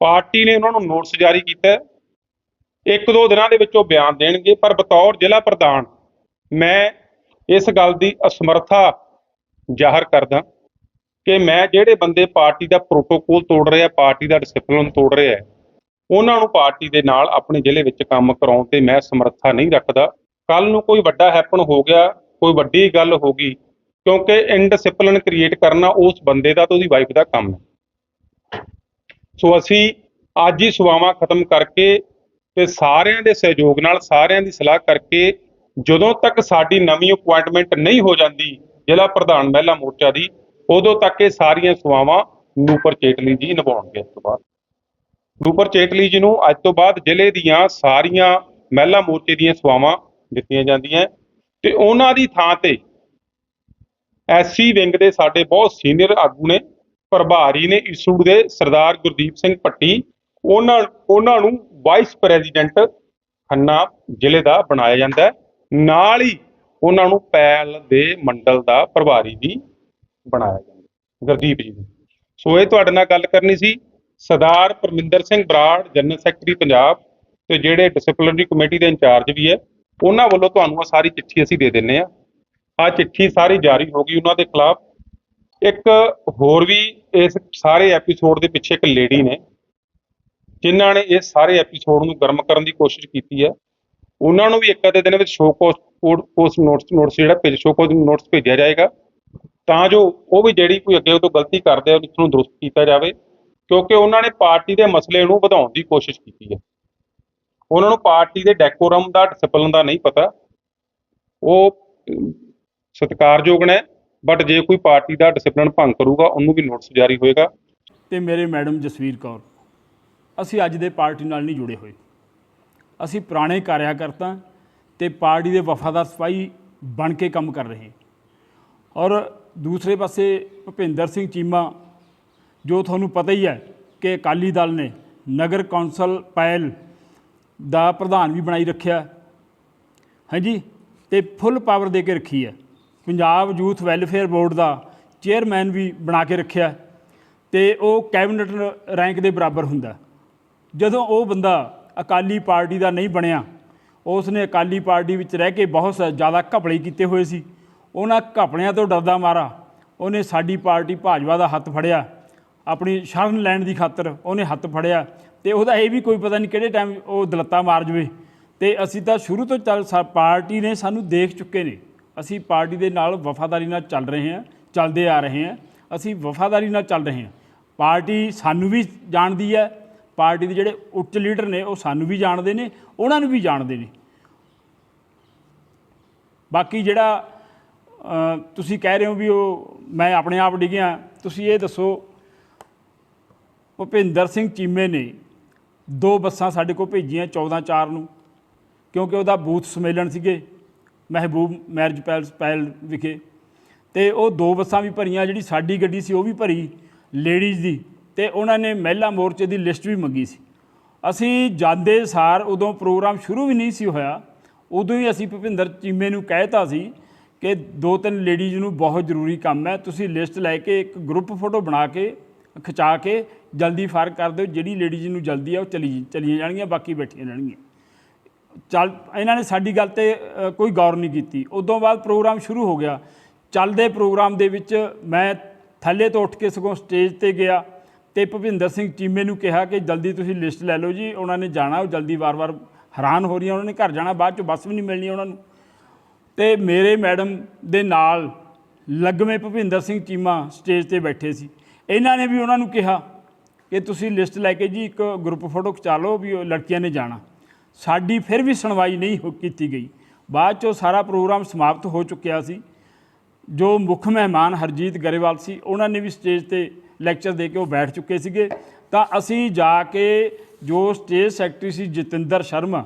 ਪਾਰਟੀ ਨੇ ਉਹਨਾਂ ਨੂੰ ਨੋਟਿਸ ਜਾਰੀ ਕੀਤਾ। ਇੱਕ ਦੋ ਦਿਨਾਂ ਦੇ ਵਿੱਚ ਉਹ ਬਿਆਨ ਦੇਣਗੇ, ਪਰ ਬਤੌਰ ਜ਼ਿਲ੍ਹਾ ਪ੍ਰਧਾਨ ਮੈਂ ਇਸ ਗੱਲ ਦੀ ਅਸਮਰਥਾ ਜ਼ਾਹਰ ਕਰਦਾ ਕਿ ਮੈਂ ਜਿਹੜੇ ਬੰਦੇ ਪਾਰਟੀ ਦਾ ਪ੍ਰੋਟੋਕੋਲ ਤੋੜ ਰਿਹਾ, ਪਾਰਟੀ ਦਾ ਡਿਸਪਲਿਨ ਤੋੜ ਰਿਹਾ ਉਹਨਾਂ ਨੂੰ ਪਾਰਟੀ ਦੇ ਨਾਲ ਆਪਣੇ ਜ਼ਿਲ੍ਹੇ ਵਿੱਚ ਕੰਮ ਕਰਾਉਣ ਤੇ ਮੈਂ ਸਮਰੱਥਾ ਨਹੀਂ ਰੱਖਦਾ। ਕੱਲ ਨੂੰ ਕੋਈ ਵੱਡਾ ਹੈਪਨ ਹੋ ਗਿਆ, ਕੋਈ ਵੱਡੀ ਗੱਲ ਹੋ ਗਈ, ਕਿਉਂਕਿ ਇਨਡਿਸਪਲਿਨ ਕ੍ਰੀਏਟ ਕਰਨਾ ਉਸ ਬੰਦੇ ਦਾ ਤੇ ਉਹਦੀ ਵਾਈਫ ਦਾ ਕੰਮ ਹੈ। ਸੋ ਅਸੀਂ ਅੱਜ ਹੀ ਸੇਵਾਵਾਂ ਖਤਮ ਕਰਕੇ ਤੇ ਸਾਰਿਆਂ ਦੇ ਸਹਿਯੋਗ ਨਾਲ, ਸਾਰਿਆਂ ਦੀ ਸਲਾਹ ਕਰਕੇ ਜਦੋਂ ਤੱਕ ਸਾਡੀ ਨਵੀਂ ਅਪਾਇੰਟਮੈਂਟ ਨਹੀਂ ਹੋ ਜਾਂਦੀ ਜ਼ਿਲ੍ਹਾ ਪ੍ਰਧਾਨ ਮਹਿਲਾ ਮੋਰਚਾ ਦੀ, ਉਦੋਂ ਤੱਕ ਇਹ ਸਾਰੀਆਂ ਸੇਵਾਵਾਂ ਨੂਪਰ ਚੇਟਲੀ ਜੀ ਨਿਭਾਉਣਗੇ ਇਸ ਤੋਂ ਬਾਅਦ। ਨੂਪਰ ਚੇਟਲੀ ਜੀ ਨੂੰ ਅੱਜ ਤੋਂ ਬਾਅਦ ਜ਼ਿਲ੍ਹੇ ਦੀਆਂ ਸਾਰੀਆਂ ਮਹਿਲਾ ਮੋਰਚੇ ਦੀਆਂ ਸੇਵਾਵਾਂ ਦਿੱਤੀਆਂ ਜਾਂਦੀਆਂ ਤੇ ਉਹਨਾਂ ਦੀ ਥਾਂ ਤੇ ਐਸਸੀ ਵਿੰਗ ਦੇ ਸਾਡੇ ਬਹੁਤ ਸੀਨੀਅਰ ਆਗੂ ਨੇ, ਪ੍ਰਭਾਰੀ ਨੇ ਇਸੂ ਦੇ ਸਰਦਾਰ ਗੁਰਦੀਪ ਸਿੰਘ ਪੱਟੀ ਉਹਨਾਂ ਉਹਨਾਂ ਨੂੰ ਵਾਈਸ ਪ੍ਰੈਜ਼ੀਡੈਂਟ ਖੰਨਾ ਜ਼ਿਲ੍ਹੇ ਦਾ ਬਣਾਇਆ ਜਾਂਦਾ ਨਾਲ ਹੀ ਉਹਨਾਂ ਨੂੰ ਪੈਲ ਦੇ ਮੰਡਲ ਦਾ ਪ੍ਰਭਾਰੀ ਵੀ ਬਣਾਇਆ ਜਾਂਦਾ ਗੁਰਦੀਪ ਜੀ ਨੂੰ। ਸੋ ਇਹ ਤੁਹਾਡੇ ਨਾਲ ਗੱਲ ਕਰਨੀ ਸੀ। ਸਰਦਾਰ ਪਰਮਿੰਦਰ ਸਿੰਘ ਬਰਾੜ, ਜਨਰਲ ਸੈਕਟਰੀ ਪੰਜਾਬ ਤੇ ਜਿਹੜੇ ਡਿਸਪਲਿਨਰੀ ਕਮੇਟੀ ਦੇ ਇੰਚਾਰਜ ਵੀ ਹੈ, ਉਹਨਾਂ ਵੱਲੋਂ ਤੁਹਾਨੂੰ ਆ ਸਾਰੀ ਚਿੱਠੀ ਅਸੀਂ ਦੇ ਦਿੰਨੇ ਆ ਆ ਚਿੱਠੀ ਸਾਰੀ ਜਾਰੀ ਹੋ ਗਈ ਉਹਨਾਂ ਦੇ ਖਿਲਾਫ। ਇੱਕ ਹੋਰ ਵੀ ਇਸ ਸਾਰੇ ਐਪੀਸੋਡ ਦੇ ਪਿੱਛੇ ਇੱਕ ਲੇਡੀ ਨੇ, ਜਿਨ੍ਹਾਂ ਨੇ ਇਸ ਸਾਰੇ ਐਪੀਸੋਡ ਨੂੰ ਗਰਮ ਕਰਨ ਦੀ ਕੋਸ਼ਿਸ਼ ਕੀਤੀ ਹੈ। ਉਹਨਾਂ ਨੂੰ ਵੀ ਇੱਕ ਅੱਧੇ ਦਿਨ ਵਿੱਚ show cause post notice notice ਜਿਹੜਾ ਭੇਜ ਸ਼ੋ ਕੋਸਟ ਨੋਟਸ ਭੇਜਿਆ ਜਾਏਗਾ। ਤਾਂ ਜੋ ਉਹ ਵੀ ਜਿਹੜੀ ਕੋਈ ਅੱਗੇ ਉਹ ਤੋਂ ਗਲਤੀ ਕਰਦੇ ਆ ਉਸ ਨੂੰ ਦਰੁਸਤ ਕੀਤਾ ਜਾਵੇ। ਕਿਉਂਕਿ ਉਹਨਾਂ ਨੇ ਪਾਰਟੀ ਦੇ ਮਸਲੇ ਨੂੰ ਵਧਾਉਣ ਦੀ ਕੋਸ਼ਿਸ਼ ਕੀਤੀ ਹੈ। ਉਹਨਾਂ ਨੂੰ ਪਾਰਟੀ ਦੇ ਡੈਕੋਰਮ ਦਾ ਡਿਸਪਲਿਨ ਦਾ ਨਹੀਂ ਪਤਾ। ਉਹ ਸਤਿਕਾਰਯੋਗ ਨੇ ਬਟ ਜੇ ਕੋਈ ਪਾਰਟੀ ਦਾ ਡਿਸਪਲਿਨ ਭੰਗ ਕਰੂਗਾ, ਉਹਨੂੰ ਵੀ ਨੋਟਿਸ ਜਾਰੀ ਹੋਏਗਾ। ਤੇ ਮੇਰੇ ਮੈਡਮ ਜਸਵੀਰ ਕੌਰ, ਅਸੀਂ ਅੱਜ ਦੇ ਪਾਰਟੀ ਨਾਲ ਨਹੀਂ ਜੁੜੇ ਹੋਏ। ਅਸੀਂ ਪੁਰਾਣੇ ਕਾਰਿਆਕਰਤਾ ਤੇ ਪਾਰਟੀ ਦੇ ਵਫਾਦਾਰ ਸਿਪਾਹੀ ਬਣ ਕੇ ਕੰਮ ਕਰ ਰਹੇ ਔਰ ਦੂਸਰੇ ਪਾਸੇ ਭੁਪਿੰਦਰ ਸਿੰਘ ਚੀਮਾ ਜੋ ਤੁਹਾਨੂੰ ਪਤਾ ਹੀ ਹੈ ਕਿ ਅਕਾਲੀ ਦਲ ਨੇ ਨਗਰ ਕੌਂਸਲ ਪੈਲ ਦਾ ਪ੍ਰਧਾਨ ਵੀ ਬਣਾਈ ਰੱਖਿਆ। ਹਾਂਜੀ, ਤੇ ਫੁੱਲ ਪਾਵਰ ਦੇ ਕੇ ਰੱਖੀ ਹੈ। ਪੰਜਾਬ ਯੂਥ ਵੈਲਫੇਅਰ ਬੋਰਡ ਦਾ ਚੇਅਰਮੈਨ ਵੀ ਬਣਾ ਕੇ ਰੱਖਿਆ। ਤੇ ਉਹ ਕੈਬਨਿਟ ਰੈਂਕ ਦੇ ਬਰਾਬਰ ਹੁੰਦਾ। ਜਦੋਂ ਉਹ ਬੰਦਾ ਅਕਾਲੀ ਪਾਰਟੀ ਦਾ ਨਹੀਂ ਬਣਿਆ ਉਸ ਨੇ ਅਕਾਲੀ ਪਾਰਟੀ ਵਿੱਚ ਰਹਿ ਕੇ ਬਹੁਤ ਸ- ਜ਼ਿਆਦਾ ਘਪਲੇ ਕੀਤੇ ਹੋਏ ਸੀ। ਉਹਨਾਂ ਘਪਲਿਆਂ ਤੋਂ ਡਰਦਾ ਮਾਰਾ, ਉਹਨੇ ਸਾਡੀ ਪਾਰਟੀ ਭਾਜਪਾ ਦਾ ਹੱਥ ਫੜਿਆ। ਆਪਣੀ ਸ਼ਰਨ ਲੈਣ ਦੀ ਖਾਤਰ ਉਹਨੇ ਹੱਥ ਫੜਿਆ ਤੇ ਉਹਦਾ ਇਹ ਵੀ ਕੋਈ ਪਤਾ ਨਹੀਂ ਕਿਹੜੇ ਟਾਈਮ ਉਹ ਦਲੱਤਾ ਮਾਰ ਜਵੇ। ਤੇ ਅਸੀਂ ਤਾਂ ਸ਼ੁਰੂ ਤੋਂ ਚੱਲ ਸਾ- ਪਾਰਟੀ ਨੇ ਸਾਨੂੰ ਦੇਖ ਚੁੱਕੇ ਨੇ। ਅਸੀਂ ਪਾਰਟੀ ਦੇ ਨਾਲ ਵਫਾਦਾਰੀ ਨਾਲ ਚੱਲ ਰਹੇ ਹਾਂ, ਚੱਲਦੇ ਆ ਰਹੇ ਹਾਂ। ਅਸੀਂ ਵਫਾਦਾਰੀ ਨਾਲ ਚੱਲ ਰਹੇ ਹਾਂ। ਪਾਰਟੀ ਸਾਨੂੰ ਵੀ ਜਾਣਦੀ ਹੈ, ਪਾਰਟੀ ਦੇ ਜਿਹੜੇ ਉੱਚ ਲੀਡਰ ਨੇ ਉਹ ਸਾਨੂੰ ਵੀ ਜਾਣਦੇ ਨੇ, ਉਹਨਾਂ ਨੂੰ ਵੀ ਜਾਣਦੇ ਨੇ। ਬਾਕੀ ਜਿਹੜਾ ਤੁਸੀਂ ਕਹਿ ਰਹੇ ਹੋ ਵੀ ਉਹ ਮੈਂ ਆਪਣੇ ਆਪ ਡਿੱਗਿਆ, ਤੁਸੀਂ ਇਹ ਦੱਸੋ ਭੁਪਿੰਦਰ ਸਿੰਘ ਚੀਮੇ ਨੇ ਦੋ ਬੱਸਾਂ ਸਾਡੇ ਕੋਲ ਭੇਜੀਆਂ 14 4 ਨੂੰ, ਕਿਉਂਕਿ ਉਹਦਾ ਬੂਥ ਸੰਮੇਲਨ ਸੀਗੇ, ਮਹਿਬੂਬ ਮੈਰਿਜ ਪੈਲਸ ਪੈਲ ਵਿਖੇ। ਤੇ ਉਹ ਦੋ ਬੱਸਾਂ ਵੀ ਭਰੀਆਂ, ਜਿਹੜੀ ਸਾਡੀ ਗੱਡੀ ਸੀ, ਉਹ ਵੀ ਭਰੀ ਲੇਡੀਜ਼ ਦੀ, ਤੇ ਉਹਨਾਂ ਨੇ ਮਹਿਲਾ ਮੋਰਚੇ ਦੀ ਲਿਸਟ ਵੀ ਮੰਗੀ ਸੀ। ਅਸੀਂ ਜਾਂਦੇ ਸਾਰ ਉਦੋਂ ਪ੍ਰੋਗਰਾਮ ਸ਼ੁਰੂ ਵੀ ਨਹੀਂ ਸੀ ਹੋਇਆ, ਉਦੋਂ ਹੀ ਅਸੀਂ ਭੁਪਿੰਦਰ ਚੀਮੇ ਨੂੰ ਕਹਿਤਾ ਸੀ ਕਿ ਦੋ ਤਿੰਨ ਲੇਡੀਜ਼ ਨੂੰ ਬਹੁਤ ਜ਼ਰੂਰੀ ਕੰਮ ਹੈ, ਤੁਸੀਂ ਲਿਸਟ ਲੈ ਕੇ ਇੱਕ ਗਰੁੱਪ ਫੋਟੋ ਬਣਾ ਕੇ ਖਿਚਾ ਕੇ ਜਲਦੀ ਫ਼ਰਕ ਕਰ ਦਿਓ, ਜਿਹੜੀ ਲੇਡੀਜ਼ ਨੂੰ ਜਲਦੀ ਆ ਉਹ ਚਲੀ ਚਲੀਆਂ ਜਾਣਗੀਆਂ, ਬਾਕੀ ਬੈਠੀਆਂ ਰਹਿਣਗੀਆਂ। ਚੱਲ, ਇਹਨਾਂ ਨੇ ਸਾਡੀ ਗੱਲ ਤੇ ਕੋਈ ਗੌਰ ਨਹੀਂ ਕੀਤੀ। ਉਦੋਂ ਬਾਅਦ ਪ੍ਰੋਗਰਾਮ ਸ਼ੁਰੂ ਹੋ ਗਿਆ। ਚੱਲਦੇ ਪ੍ਰੋਗਰਾਮ ਦੇ ਵਿੱਚ ਮੈਂ ਥੱਲੇ ਤੋਂ ਉੱਠ ਕੇ ਸਗੋਂ ਸਟੇਜ ਤੇ ਗਿਆ ਤੇ ਭੁਪਿੰਦਰ ਸਿੰਘ ਚੀਮੇ ਨੂੰ ਕਿਹਾ ਕਿ ਜਲਦੀ ਤੁਸੀਂ ਲਿਸਟ ਲੈ ਲਓ ਜੀ, ਉਹਨਾਂ ਨੇ ਜਾਣਾ, ਉਹ ਜਲਦੀ ਵਾਰ-ਵਾਰ ਹੈਰਾਨ ਹੋ ਰਹੀਆਂ, ਉਹਨਾਂ ਨੇ ਘਰ ਜਾਣਾ, ਬਾਅਦ ਚ ਬੱਸ ਵੀ ਨਹੀਂ ਮਿਲਣੀ ਉਹਨਾਂ ਨੂੰ। ਤੇ ਮੇਰੇ ਮੈਡਮ ਦੇ ਨਾਲ ਲੱਗਵੇਂ ਭੁਪਿੰਦਰ ਸਿੰਘ ਚੀਮਾ ਸਟੇਜ ਤੇ ਬੈਠੇ ਸੀ। ਇਹਨਾਂ ਨੇ ਵੀ ਉਹਨਾਂ ਨੂੰ ਕਿਹਾ ਕਿ ਤੁਸੀਂ ਲਿਸਟ ਲੈ ਕੇ ਜੀ ਇੱਕ ਗਰੁੱਪ ਫੋਟੋ ਖਿਚਾ ਲਓ ਵੀ ਉਹ ਲੜਕੀਆਂ ਨੇ ਜਾਣਾ। ਸਾਡੀ ਫਿਰ ਵੀ ਸੁਣਵਾਈ ਨਹੀਂ ਹੋ, ਕੀਤੀ ਗਈ। ਬਾਅਦ ਚੋਂ ਸਾਰਾ ਪ੍ਰੋਗਰਾਮ ਸਮਾਪਤ ਹੋ ਚੁੱਕਿਆ ਸੀ। ਜੋ ਮੁੱਖ ਮਹਿਮਾਨ ਹਰਜੀਤ ਗਰੇਵਾਲ ਸੀ, ਉਹਨਾਂ ਨੇ ਵੀ ਸਟੇਜ ਤੇ ਲੈਕਚਰ ਦੇ ਕੇ ਉਹ ਬੈਠ ਚੁੱਕੇ ਸੀਗੇ। ਤਾਂ ਅਸੀਂ ਜਾ ਕੇ ਜੋ ਸਟੇਜ ਸੈਕਟਰੀ ਸੀ ਜਤਿੰਦਰ ਸ਼ਰਮਾ,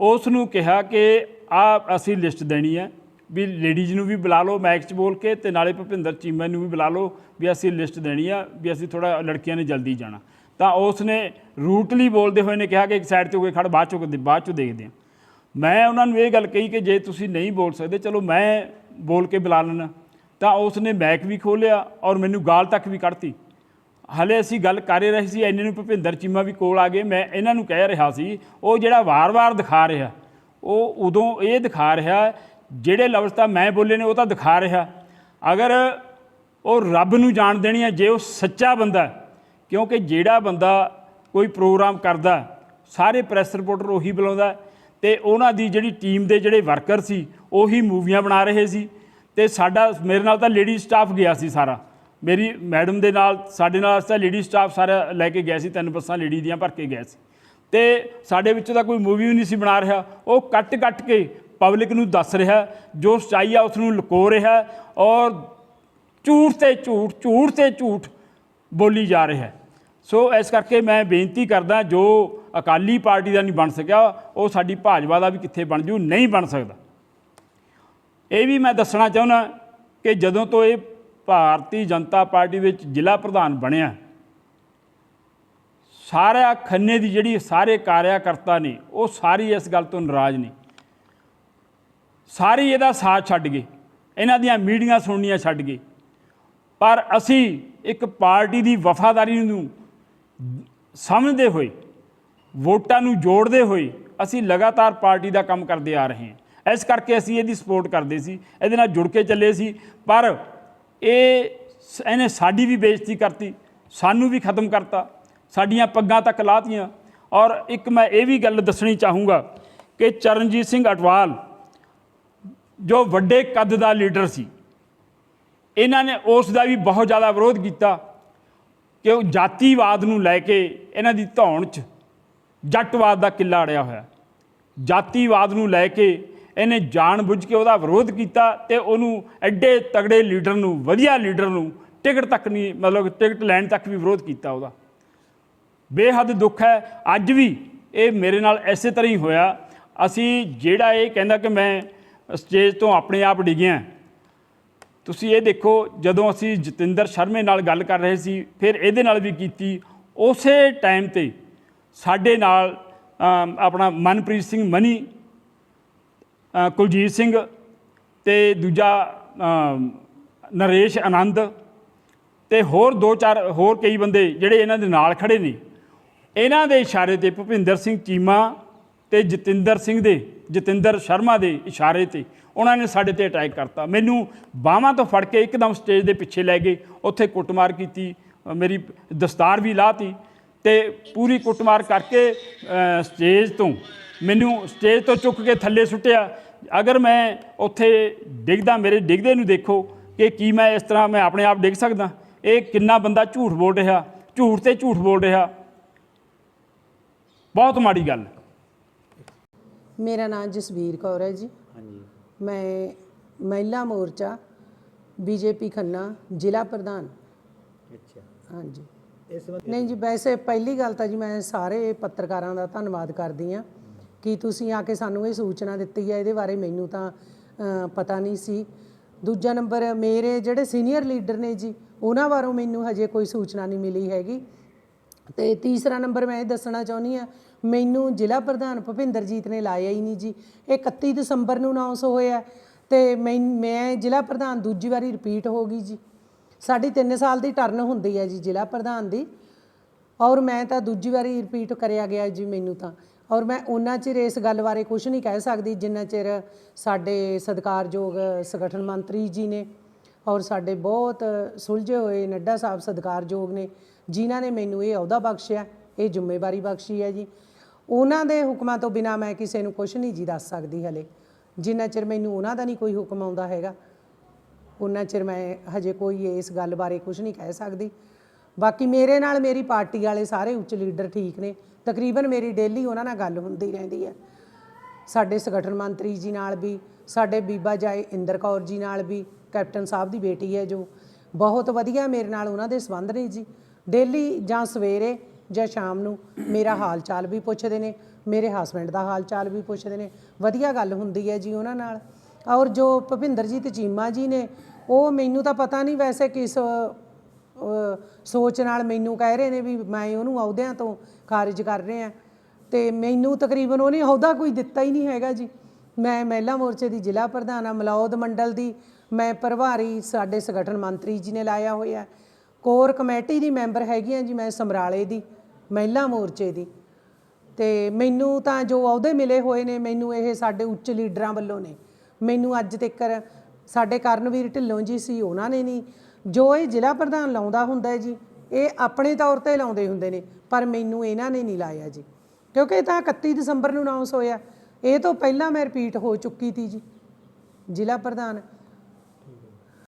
ਉਸ ਨੂੰ ਕਿਹਾ ਕਿ ਆ ਅਸੀਂ ਲਿਸਟ ਦੇਣੀ ਹੈ। ਵੀ ਲੇਡੀਜ਼ ਨੂੰ ਵੀ ਬੁਲਾ ਲਓ ਮੈਕ 'ਚ ਬੋਲ ਕੇ ਤੇ ਨਾਲੇ ਭੁਪਿੰਦਰ ਚੀਮਾ ਨੂੰ ਵੀ ਬੁਲਾ ਲਓ ਵੀ ਅਸੀਂ ਲਿਸਟ ਦੇਣੀ ਆ, ਵੀ ਅਸੀਂ ਥੋੜਾ ਲੜਕੀਆਂ ਨੇ ਜਲਦੀ ਜਾਣਾ। ਤਾਂ ਉਸ ਨੇ ਰੂਟਲੀ ਬੋਲਦੇ ਹੋਏ ਨੇ ਕਿਹਾ ਕਿ ਇੱਕ ਸਾਈਡ ਤੇ ਹੋ ਕੇ ਖੜ, ਬਾਅਦ ਚੋਂ ਬਾਅਦ ਚੋਂ ਦੇਖਦੇ ਹਾਂ। ਮੈਂ ਉਹਨਾਂ ਨੂੰ ਇਹ ਗੱਲ ਕਹੀ ਕਿ ਜੇ ਤੁਸੀਂ ਨਹੀਂ ਬੋਲ ਸਕਦੇ, ਚਲੋ ਮੈਂ ਬੋਲ ਕੇ ਬੁਲਾ ਲੈਣਾ ਤਾਂ ਉਸ ਨੇ ਮੈਕ ਵੀ ਖੋਲਿਆ ਔਰ ਮੈਨੂੰ ਗਾਲ ਤੱਕ ਵੀ ਕੱਢਤੀ। ਹਲੇ ਅਸੀਂ ਗੱਲ ਕਰ ਰਹੇ ਸੀ, ਇੰਨੇ ਨੂੰ ਭੁਪਿੰਦਰ ਚੀਮਾ ਵੀ ਕੋਲ ਆ ਗਏ, ਮੈਂ ਇਹਨਾਂ ਨੂੰ ਕਹਿ ਰਿਹਾ ਸੀ, ਉਹ ਜਿਹੜਾ ਵਾਰ-ਵਾਰ ਦਿਖਾ ਰਿਹਾ, ਉਹ ਉਦੋਂ ਇਹ ਦਿਖਾ ਰਿਹਾ ਜਿਹੜੇ ਲਫ਼ਜ਼ ਤਾਂ ਮੈਂ ਬੋਲੇ ਨੇ ਉਹ ਤਾਂ ਦਿਖਾ ਰਿਹਾ। ਅਗਰ ਉਹ ਰੱਬ ਨੂੰ ਜਾਣ ਦੇਣੀ ਹੈ, ਜੇ ਉਹ ਸੱਚਾ ਬੰਦਾ ਕਿਉਂਕਿ ਜਿਹੜਾ ਬੰਦਾ ਕੋਈ ਪ੍ਰੋਗਰਾਮ ਕਰਦਾ, ਸਾਰੇ ਪ੍ਰੈਸ ਰਿਪੋਰਟਰ ਉਹੀ ਬੁਲਾਉਂਦਾ ਹੈ ਤੇ ਉਹਨਾਂ ਦੀ ਜਿਹੜੀ ਟੀਮ ਦੇ ਜਿਹੜੇ ਵਰਕਰ ਸੀ, ਉਹੀ ਮੂਵੀਆਂ ਬਣਾ ਰਹੇ ਸੀ ਤੇ ਸਾਡਾ, ਮੇਰੇ ਨਾਲ ਤਾਂ ਲੇਡੀ ਸਟਾਫ ਗਿਆ ਸੀ ਸਾਰਾ। ਮੇਰੀ ਮੈਡਮ ਦੇ ਨਾਲ, ਸਾਡੇ ਨਾਲ ਤਾਂ ਲੇਡੀ ਸਟਾਫ ਸਾਰਾ ਲੈ ਕੇ ਗਿਆ ਸੀ, ਤਿੰਨ ਬੱਸਾਂ ਲੇਡੀ ਦੀਆਂ ਭਰ ਕੇ ਗਿਆ ਸੀ। ਤੇ ਸਾਡੇ ਵਿੱਚ ਤਾਂ ਕੋਈ ਮੂਵੀ ਵੀ ਨਹੀਂ ਸੀ ਬਣਾ ਰਿਹਾ। ਉਹ ਕੱਟ ਕੱਟ ਕੇ ਪਬਲਿਕ ਨੂੰ ਦੱਸ ਰਿਹਾ ਜੋ ਸੱਚਾਈ ਆ ਉਸ ਨੂੰ ਲੁਕੋ ਰਿਹਾ ਔਰ ਝੂਠ ਤੇ ਝੂਠ ਝੂਠ ਤੇ ਝੂਠ ਬੋਲੀ ਜਾ ਰਿਹਾ ਹੈ। ਸੋ ਇਸ ਕਰਕੇ ਮੈਂ ਬੇਨਤੀ ਕਰਦਾ ਜੋ ਅਕਾਲੀ ਪਾਰਟੀ ਦਾ ਨਹੀਂ ਬਣ ਸਕਿਆ, ਉਹ ਸਾਡੀ ਭਾਜਪਾ ਦਾ ਵੀ ਕਿੱਥੇ ਬਣ ਜੂ, ਨਹੀਂ ਬਣ ਸਕਦਾ। ਇਹ ਵੀ ਮੈਂ ਦੱਸਣਾ ਚਾਹੁੰਦਾ ਕਿ ਜਦੋਂ ਤੋਂ ਇਹ ਭਾਰਤੀ ਜਨਤਾ ਪਾਰਟੀ ਵਿੱਚ ਜ਼ਿਲ੍ਹਾ ਪ੍ਰਧਾਨ ਬਣਿਆ ਸਾਰਾ ਖੰਨੇ ਦੀ ਜਿਹੜੀ ਸਾਰੇ ਕਾਰਿਆਕਰਤਾ ਨੇ, ਉਹ ਸਾਰੀ ਇਸ ਗੱਲ ਤੋਂ ਨਾਰਾਜ਼ ਨੇ। ਸਾਰੀ ਇਹਦਾ ਸਾਥ ਛੱਡ ਗਏ। ਇਹਨਾਂ ਦੀਆਂ ਮੀਟਿੰਗਾਂ ਸੁਣਨੀਆਂ ਛੱਡ ਗਏ। ਪਰ ਅਸੀਂ ਇੱਕ ਪਾਰਟੀ ਦੀ ਵਫਾਦਾਰੀ ਨੂੰ ਸਮਝਦੇ ਹੋਏ, ਵੋਟਾਂ ਨੂੰ ਜੋੜਦੇ ਹੋਏ ਅਸੀਂ ਲਗਾਤਾਰ ਪਾਰਟੀ ਦਾ ਕੰਮ ਕਰਦੇ ਆ ਰਹੇ ਹਾਂ। ਇਸ ਕਰਕੇ ਅਸੀਂ ਇਹਦੀ ਸਪੋਰਟ ਕਰਦੇ ਸੀ, ਇਹਦੇ ਨਾਲ ਜੁੜ ਕੇ ਚੱਲੇ ਸੀ। ਪਰ ਇਹ ਇਹਨੇ ਸਾਡੀ ਵੀ ਬੇਇੱਜ਼ਤੀ ਕਰਤੀ, ਸਾਨੂੰ ਵੀ ਖਤਮ ਕਰਤਾ, ਸਾਡੀਆਂ ਪੱਗਾਂ ਤੱਕ ਲਾਤੀਆਂ। ਔਰ ਇੱਕ ਮੈਂ ਇਹ ਵੀ ਗੱਲ ਦੱਸਣੀ ਚਾਹੂੰਗਾ ਕਿ ਚਰਨਜੀਤ ਸਿੰਘ ਅਟਵਾਲ ਜੋ ਵੱਡੇ ਕੱਦ ਦਾ ਲੀਡਰ ਸੀ, ਇਹਨਾਂ ਨੇ ਉਸ ਦਾ ਵੀ ਬਹੁਤ ਜ਼ਿਆਦਾ ਵਿਰੋਧ ਕੀਤਾ ਕਿ ਉਹ ਜਾਤੀਵਾਦ ਨੂੰ ਲੈ ਕੇ ਇਹਨਾਂ ਦੀ ਧੌਣ 'ਚ ਜੱਟਵਾਦ ਦਾ ਕਿੱਲਾ ਅੜਿਆ ਹੋਇਆ। ਜਾਤੀਵਾਦ ਨੂੰ ਲੈ ਕੇ ਇਹਨੇ ਜਾਣਬੁੱਝ ਕੇ ਉਹਦਾ ਵਿਰੋਧ ਕੀਤਾ ਤੇ ਉਹਨੂੰ ਐਡੇ ਤਗੜੇ ਲੀਡਰ ਨੂੰ, ਵਧੀਆ ਲੀਡਰ ਨੂੰ ਟਿਕਟ ਤੱਕ ਨਹੀਂ, ਮਤਲਬ ਟਿਕਟ ਲੈਣ ਤੱਕ ਵੀ ਵਿਰੋਧ ਕੀਤਾ ਉਹਦਾ। ਬੇਹੱਦ ਦੁੱਖ ਹੈ, ਅੱਜ ਵੀ ਇਹ ਮੇਰੇ ਨਾਲ ਐਸੇ ਤਰ੍ਹਾਂ ਹੀ ਹੋਇਆ। ਅਸੀਂ ਜਿਹੜਾ ਇਹ ਕਹਿੰਦਾ ਕਿ ਮੈਂ ਸਟੇਜ ਤੋਂ ਆਪਣੇ ਆਪ ਡਿੱਗਿਆ ਤੁਸੀਂ ਇਹ ਦੇਖੋ, ਜਦੋਂ ਅਸੀਂ ਜਤਿੰਦਰ ਸ਼ਰਮੇ ਨਾਲ ਗੱਲ ਕਰ ਰਹੇ ਸੀ, ਫਿਰ ਇਹਦੇ ਨਾਲ ਵੀ ਕੀਤੀ, ਉਸੇ ਟਾਈਮ ਤੇ ਸਾਡੇ ਨਾਲ ਆਪਣਾ ਮਨਪ੍ਰੀਤ ਸਿੰਘ ਮਨੀ ਕੁਲਜੀਤ ਸਿੰਘ ਤੇ ਦੂਜਾ ਨਰੇਸ਼ ਆਨੰਦ ਤੇ ਹੋਰ ਦੋ ਚਾਰ, ਹੋਰ ਕਈ ਬੰਦੇ ਜਿਹੜੇ ਇਹਨਾਂ ਦੇ ਨਾਲ ਖੜੇ ਨੇ। ਇਹਨਾਂ ਦੇ ਇਸ਼ਾਰੇ ਤੇ ਭੁਪਿੰਦਰ ਸਿੰਘ ਚੀਮਾ ਤੇ ਜਤਿੰਦਰ ਸਿੰਘ ਦੇ, ਜਤਿੰਦਰ ਸ਼ਰਮਾ ਦੇ ਇਸ਼ਾਰੇ ਤੇ ਉਹਨਾਂ ਨੇ ਸਾਡੇ ਤੇ ਅਟੈਕ ਕਰਤਾ। ਮੈਨੂੰ ਬਾਹਾਂ ਤੋਂ ਫੜ ਕੇ ਇੱਕਦਮ ਸਟੇਜ ਦੇ ਪਿੱਛੇ ਲੈ ਗਏ, ਉੱਥੇ ਕੁੱਟਮਾਰ ਕੀਤੀ ਮੇਰੀ ਦਸਤਾਰ ਵੀ ਲਾਤੀ ਤੇ ਪੂਰੀ ਕੁੱਟਮਾਰ ਕਰਕੇ ਸਟੇਜ ਤੋਂ ਮੈਨੂੰ ਸਟੇਜ ਤੋਂ ਚੁੱਕ ਕੇ ਥੱਲੇ ਸੁੱਟਿਆ। ਅਗਰ ਮੈਂ ਉੱਥੇ ਡਿੱਗਦਾ, ਮੇਰੇ ਡਿੱਗਦੇ ਨੂੰ ਦੇਖੋ ਕਿ ਕੀ ਮੈਂ ਇਸ ਤਰ੍ਹਾਂ ਮੈਂ ਆਪਣੇ ਆਪ ਡਿੱਗ ਸਕਦਾ। ਇਹ ਕਿੰਨਾ ਬੰਦਾ ਝੂਠ ਬੋਲ ਰਿਹਾ, ਝੂਠ ਤੇ ਝੂਠ ਬੋਲ ਰਿਹਾ। ਬਹੁਤ ਮਾੜੀ ਗੱਲ। ਮੇਰਾ ਨਾਮ ਜਸਵੀਰ ਕੌਰ ਹੈ ਜੀ। ਹਾਂਜੀ। ਮੈਂ ਮਹਿਲਾ ਮੋਰਚਾ ਬੀਜੇਪੀ ਖੰਨਾ ਜ਼ਿਲ੍ਹਾ ਪ੍ਰਧਾਨ। ਅੱਛਾ। ਹਾਂਜੀ। ਇਸ ਵਾਰ ਨਹੀਂ ਜੀ ਵੈਸੇ ਪਹਿਲੀ ਗੱਲ ਤਾਂ ਜੀ ਮੈਂ ਸਾਰੇ ਪੱਤਰਕਾਰਾਂ ਦਾ ਧੰਨਵਾਦ ਕਰਦੀ ਆ ਕਿ ਤੁਸੀਂ ਆ ਕੇ ਸਾਨੂੰ ਇਹ ਸੂਚਨਾ ਦਿੱਤੀ ਹੈ। ਇਹਦੇ ਬਾਰੇ ਮੈਨੂੰ ਤਾਂ ਪਤਾ ਨਹੀਂ ਸੀ। ਦੂਜਾ ਨੰਬਰ ਮੇਰੇ ਜਿਹੜੇ ਸੀਨੀਅਰ ਲੀਡਰ ਨੇ ਜੀ ਉਹਨਾਂ ਬਾਰੇ ਮੈਨੂੰ ਹਜੇ ਕੋਈ ਸੂਚਨਾ ਨਹੀਂ ਮਿਲੀ ਹੈਗੀ। ਤੇ ਤੀਸਰਾ ਨੰਬਰ ਮੈਂ ਇਹ ਦੱਸਣਾ ਚਾਹੁੰਦੀ ਆ ਮੈਨੂੰ ਜ਼ਿਲ੍ਹਾ ਪ੍ਰਧਾਨ ਭੁਪਿੰਦਰਜੀਤ ਨੇ ਲਾਇਆ ਹੀ ਨਹੀਂ ਜੀ। ਇਹ 31 ਦਸੰਬਰ ਨੂੰ ਅਨਾਉਂਸ ਹੋਇਆ ਤੇ ਮੈਂ ਮੈਂ ਜ਼ਿਲ੍ਹਾ ਪ੍ਰਧਾਨ ਦੂਜੀ ਵਾਰੀ ਰਿਪੀਟ ਹੋ ਗਈ ਜੀ। ਸਾਡੀ 3 ਸਾਲ ਦੀ ਟਰਨ ਹੁੰਦੀ ਹੈ ਜੀ ਜ਼ਿਲ੍ਹਾ ਪ੍ਰਧਾਨ ਦੀ। ਔਰ ਮੈਂ ਤਾਂ ਦੂਜੀ ਵਾਰੀ ਰਿਪੀਟ ਕਰਿਆ ਗਿਆ ਜੀ ਮੈਨੂੰ ਤਾਂ। ਔਰ ਮੈਂ ਉਹਨਾਂ ਚਿਰ ਇਸ ਗੱਲ ਬਾਰੇ ਕੁਝ ਨਹੀਂ ਕਹਿ ਸਕਦੀ ਜਿੰਨਾ ਚਿਰ ਸਾਡੇ ਸਤਿਕਾਰਯੋਗ ਸੰਗਠਨ ਮੰਤਰੀ ਜੀ ਨੇ ਔਰ ਸਾਡੇ ਬਹੁਤ ਸੁਲਝੇ ਹੋਏ ਨੱਡਾ ਸਾਹਿਬ ਸਤਿਕਾਰਯੋਗ ਨੇ, ਜਿਨ੍ਹਾਂ ਨੇ ਮੈਨੂੰ ਇਹ ਅਹੁਦਾ ਬਖਸ਼ਿਆ, ਇਹ ਜ਼ਿੰਮੇਵਾਰੀ ਬਖਸ਼ੀ ਹੈ ਜੀ। ਉਹਨਾਂ ਦੇ ਹੁਕਮਾਂ ਤੋਂ ਬਿਨਾ ਮੈਂ ਕਿਸੇ ਨੂੰ ਕੁਝ ਨਹੀਂ ਜੀ ਦੱਸ ਸਕਦੀ ਹਲੇ। ਜਿੰਨਾ ਚਿਰ ਮੈਨੂੰ ਉਹਨਾਂ ਦਾ ਨਹੀਂ ਕੋਈ ਹੁਕਮ ਆਉਂਦਾ ਹੈਗਾ ਉਹਨਾਂ ਚਿਰ ਮੈਂ ਹਜੇ ਕੋਈ ਇਸ ਗੱਲ ਬਾਰੇ ਕੁਝ ਨਹੀਂ ਕਹਿ ਸਕਦੀ। ਬਾਕੀ ਮੇਰੇ ਨਾਲ ਮੇਰੀ ਪਾਰਟੀ ਵਾਲੇ ਸਾਰੇ ਉੱਚ ਲੀਡਰ ਠੀਕ ਨੇ। ਤਕਰੀਬਨ ਮੇਰੀ ਡੇਲੀ ਉਹਨਾਂ ਨਾਲ ਗੱਲ ਹੁੰਦੀ ਰਹਿੰਦੀ ਹੈ। ਸਾਡੇ ਸੰਗਠਨ ਮੰਤਰੀ ਜੀ ਨਾਲ ਵੀ, ਸਾਡੇ ਬੀਬਾ ਜਾਏ ਇੰਦਰ ਕੌਰ ਜੀ ਨਾਲ ਵੀ, ਕੈਪਟਨ ਸਾਹਿਬ ਦੀ ਬੇਟੀ ਹੈ ਜੋ। ਬਹੁਤ ਵਧੀਆ ਮੇਰੇ ਨਾਲ ਉਹਨਾਂ ਦੇ ਸੰਬੰਧ ਨੇ ਜੀ। ਡੇਲੀ ਜਾਂ ਸਵੇਰੇ ਜਾਂ ਸ਼ਾਮ ਨੂੰ ਮੇਰਾ ਹਾਲ ਚਾਲ ਵੀ ਪੁੱਛਦੇ ਨੇ, ਮੇਰੇ ਹਸਬੰਡ ਦਾ ਹਾਲ ਚਾਲ ਵੀ ਪੁੱਛਦੇ ਨੇ। ਵਧੀਆ ਗੱਲ ਹੁੰਦੀ ਹੈ ਜੀ ਉਹਨਾਂ ਨਾਲ। ਔਰ ਜੋ ਭੁਪਿੰਦਰਜੀਤ ਚੀਮਾ ਜੀ ਨੇ, ਉਹ ਮੈਨੂੰ ਤਾਂ ਪਤਾ ਨਹੀਂ ਵੈਸੇ ਕਿਸ ਸੋਚ ਨਾਲ ਮੈਨੂੰ ਕਹਿ ਰਹੇ ਨੇ ਵੀ ਮੈਂ ਉਹਨੂੰ ਅਹੁਦਿਆਂ ਤੋਂ ਖਾਰਜ ਕਰ ਰਹੇ। ਆ ਤੇ ਮੈਨੂੰ ਤਕਰੀਬਨ ਉਹਨੇ ਅਹੁਦਾ ਕੋਈ ਦਿੱਤਾ ਹੀ ਨਹੀਂ ਹੈਗਾ ਜੀ। ਮੈਂ ਮਹਿਲਾ ਮੋਰਚੇ ਦੀ ਜ਼ਿਲ੍ਹਾ ਪ੍ਰਧਾਨ ਆ ਮਲੌਦ ਮੰਡਲ ਦੀ। ਮੈਂ ਪ੍ਰਭਾਰੀ ਸਾਡੇ ਸੰਗਠਨ ਮੰਤਰੀ ਜੀ ਨੇ ਲਾਇਆ ਹੋਇਆ। ਕੋਰ ਕਮੇਟੀ ਦੀ ਮੈਂਬਰ ਹੈਗੀ ਆ ਜੀ, ਮੈਂ ਸਮਰਾਲੇ ਦੀ। ਮਹਿਲਾ ਮੋਰਚੇ ਦੀ। ਤੇ ਮੈਨੂੰ ਤਾਂ ਜੋ ਅਹੁਦੇ ਮਿਲੇ ਹੋਏ ਨੇ, ਮੈਨੂੰ ਇਹ ਸਾਡੇ ਉੱਚ ਲੀਡਰਾਂ ਵੱਲੋਂ ਨੇ। ਮੈਨੂੰ ਅੱਜ ਤੱਕ ਸਾਡੇ ਕਰਨਵੀਰ ਢਿੱਲੋਂ ਜੀ ਸੀ, ਉਹਨਾਂ ਨੇ ਨਹੀਂ। ਜੋ ਇਹ ਜ਼ਿਲ੍ਹਾ ਪ੍ਰਧਾਨ ਲਾਉਂਦਾ ਹੁੰਦਾ ਹੈ ਜੀ, ਇਹ ਆਪਣੇ ਤੌਰ ਤੇ ਲਾਉਂਦੇ ਹੁੰਦੇ ਨੇ, ਪਰ ਮੈਨੂੰ ਇਹਨਾਂ ਨੇ ਨਹੀਂ ਲਾਇਆ ਜੀ। ਕਿਉਂਕਿ ਇਹ ਤਾਂ 31 ਦਸੰਬਰ ਨੂੰ ਅਨਾਉਂਸ ਹੋਇਆ। ਇਹ ਤੋਂ ਪਹਿਲਾਂ ਮੈਂ ਰਿਪੀਟ ਹੋ ਚੁੱਕੀ ਸੀ ਜੀ। ਜ਼ਿਲ੍ਹਾ ਪ੍ਰਧਾਨ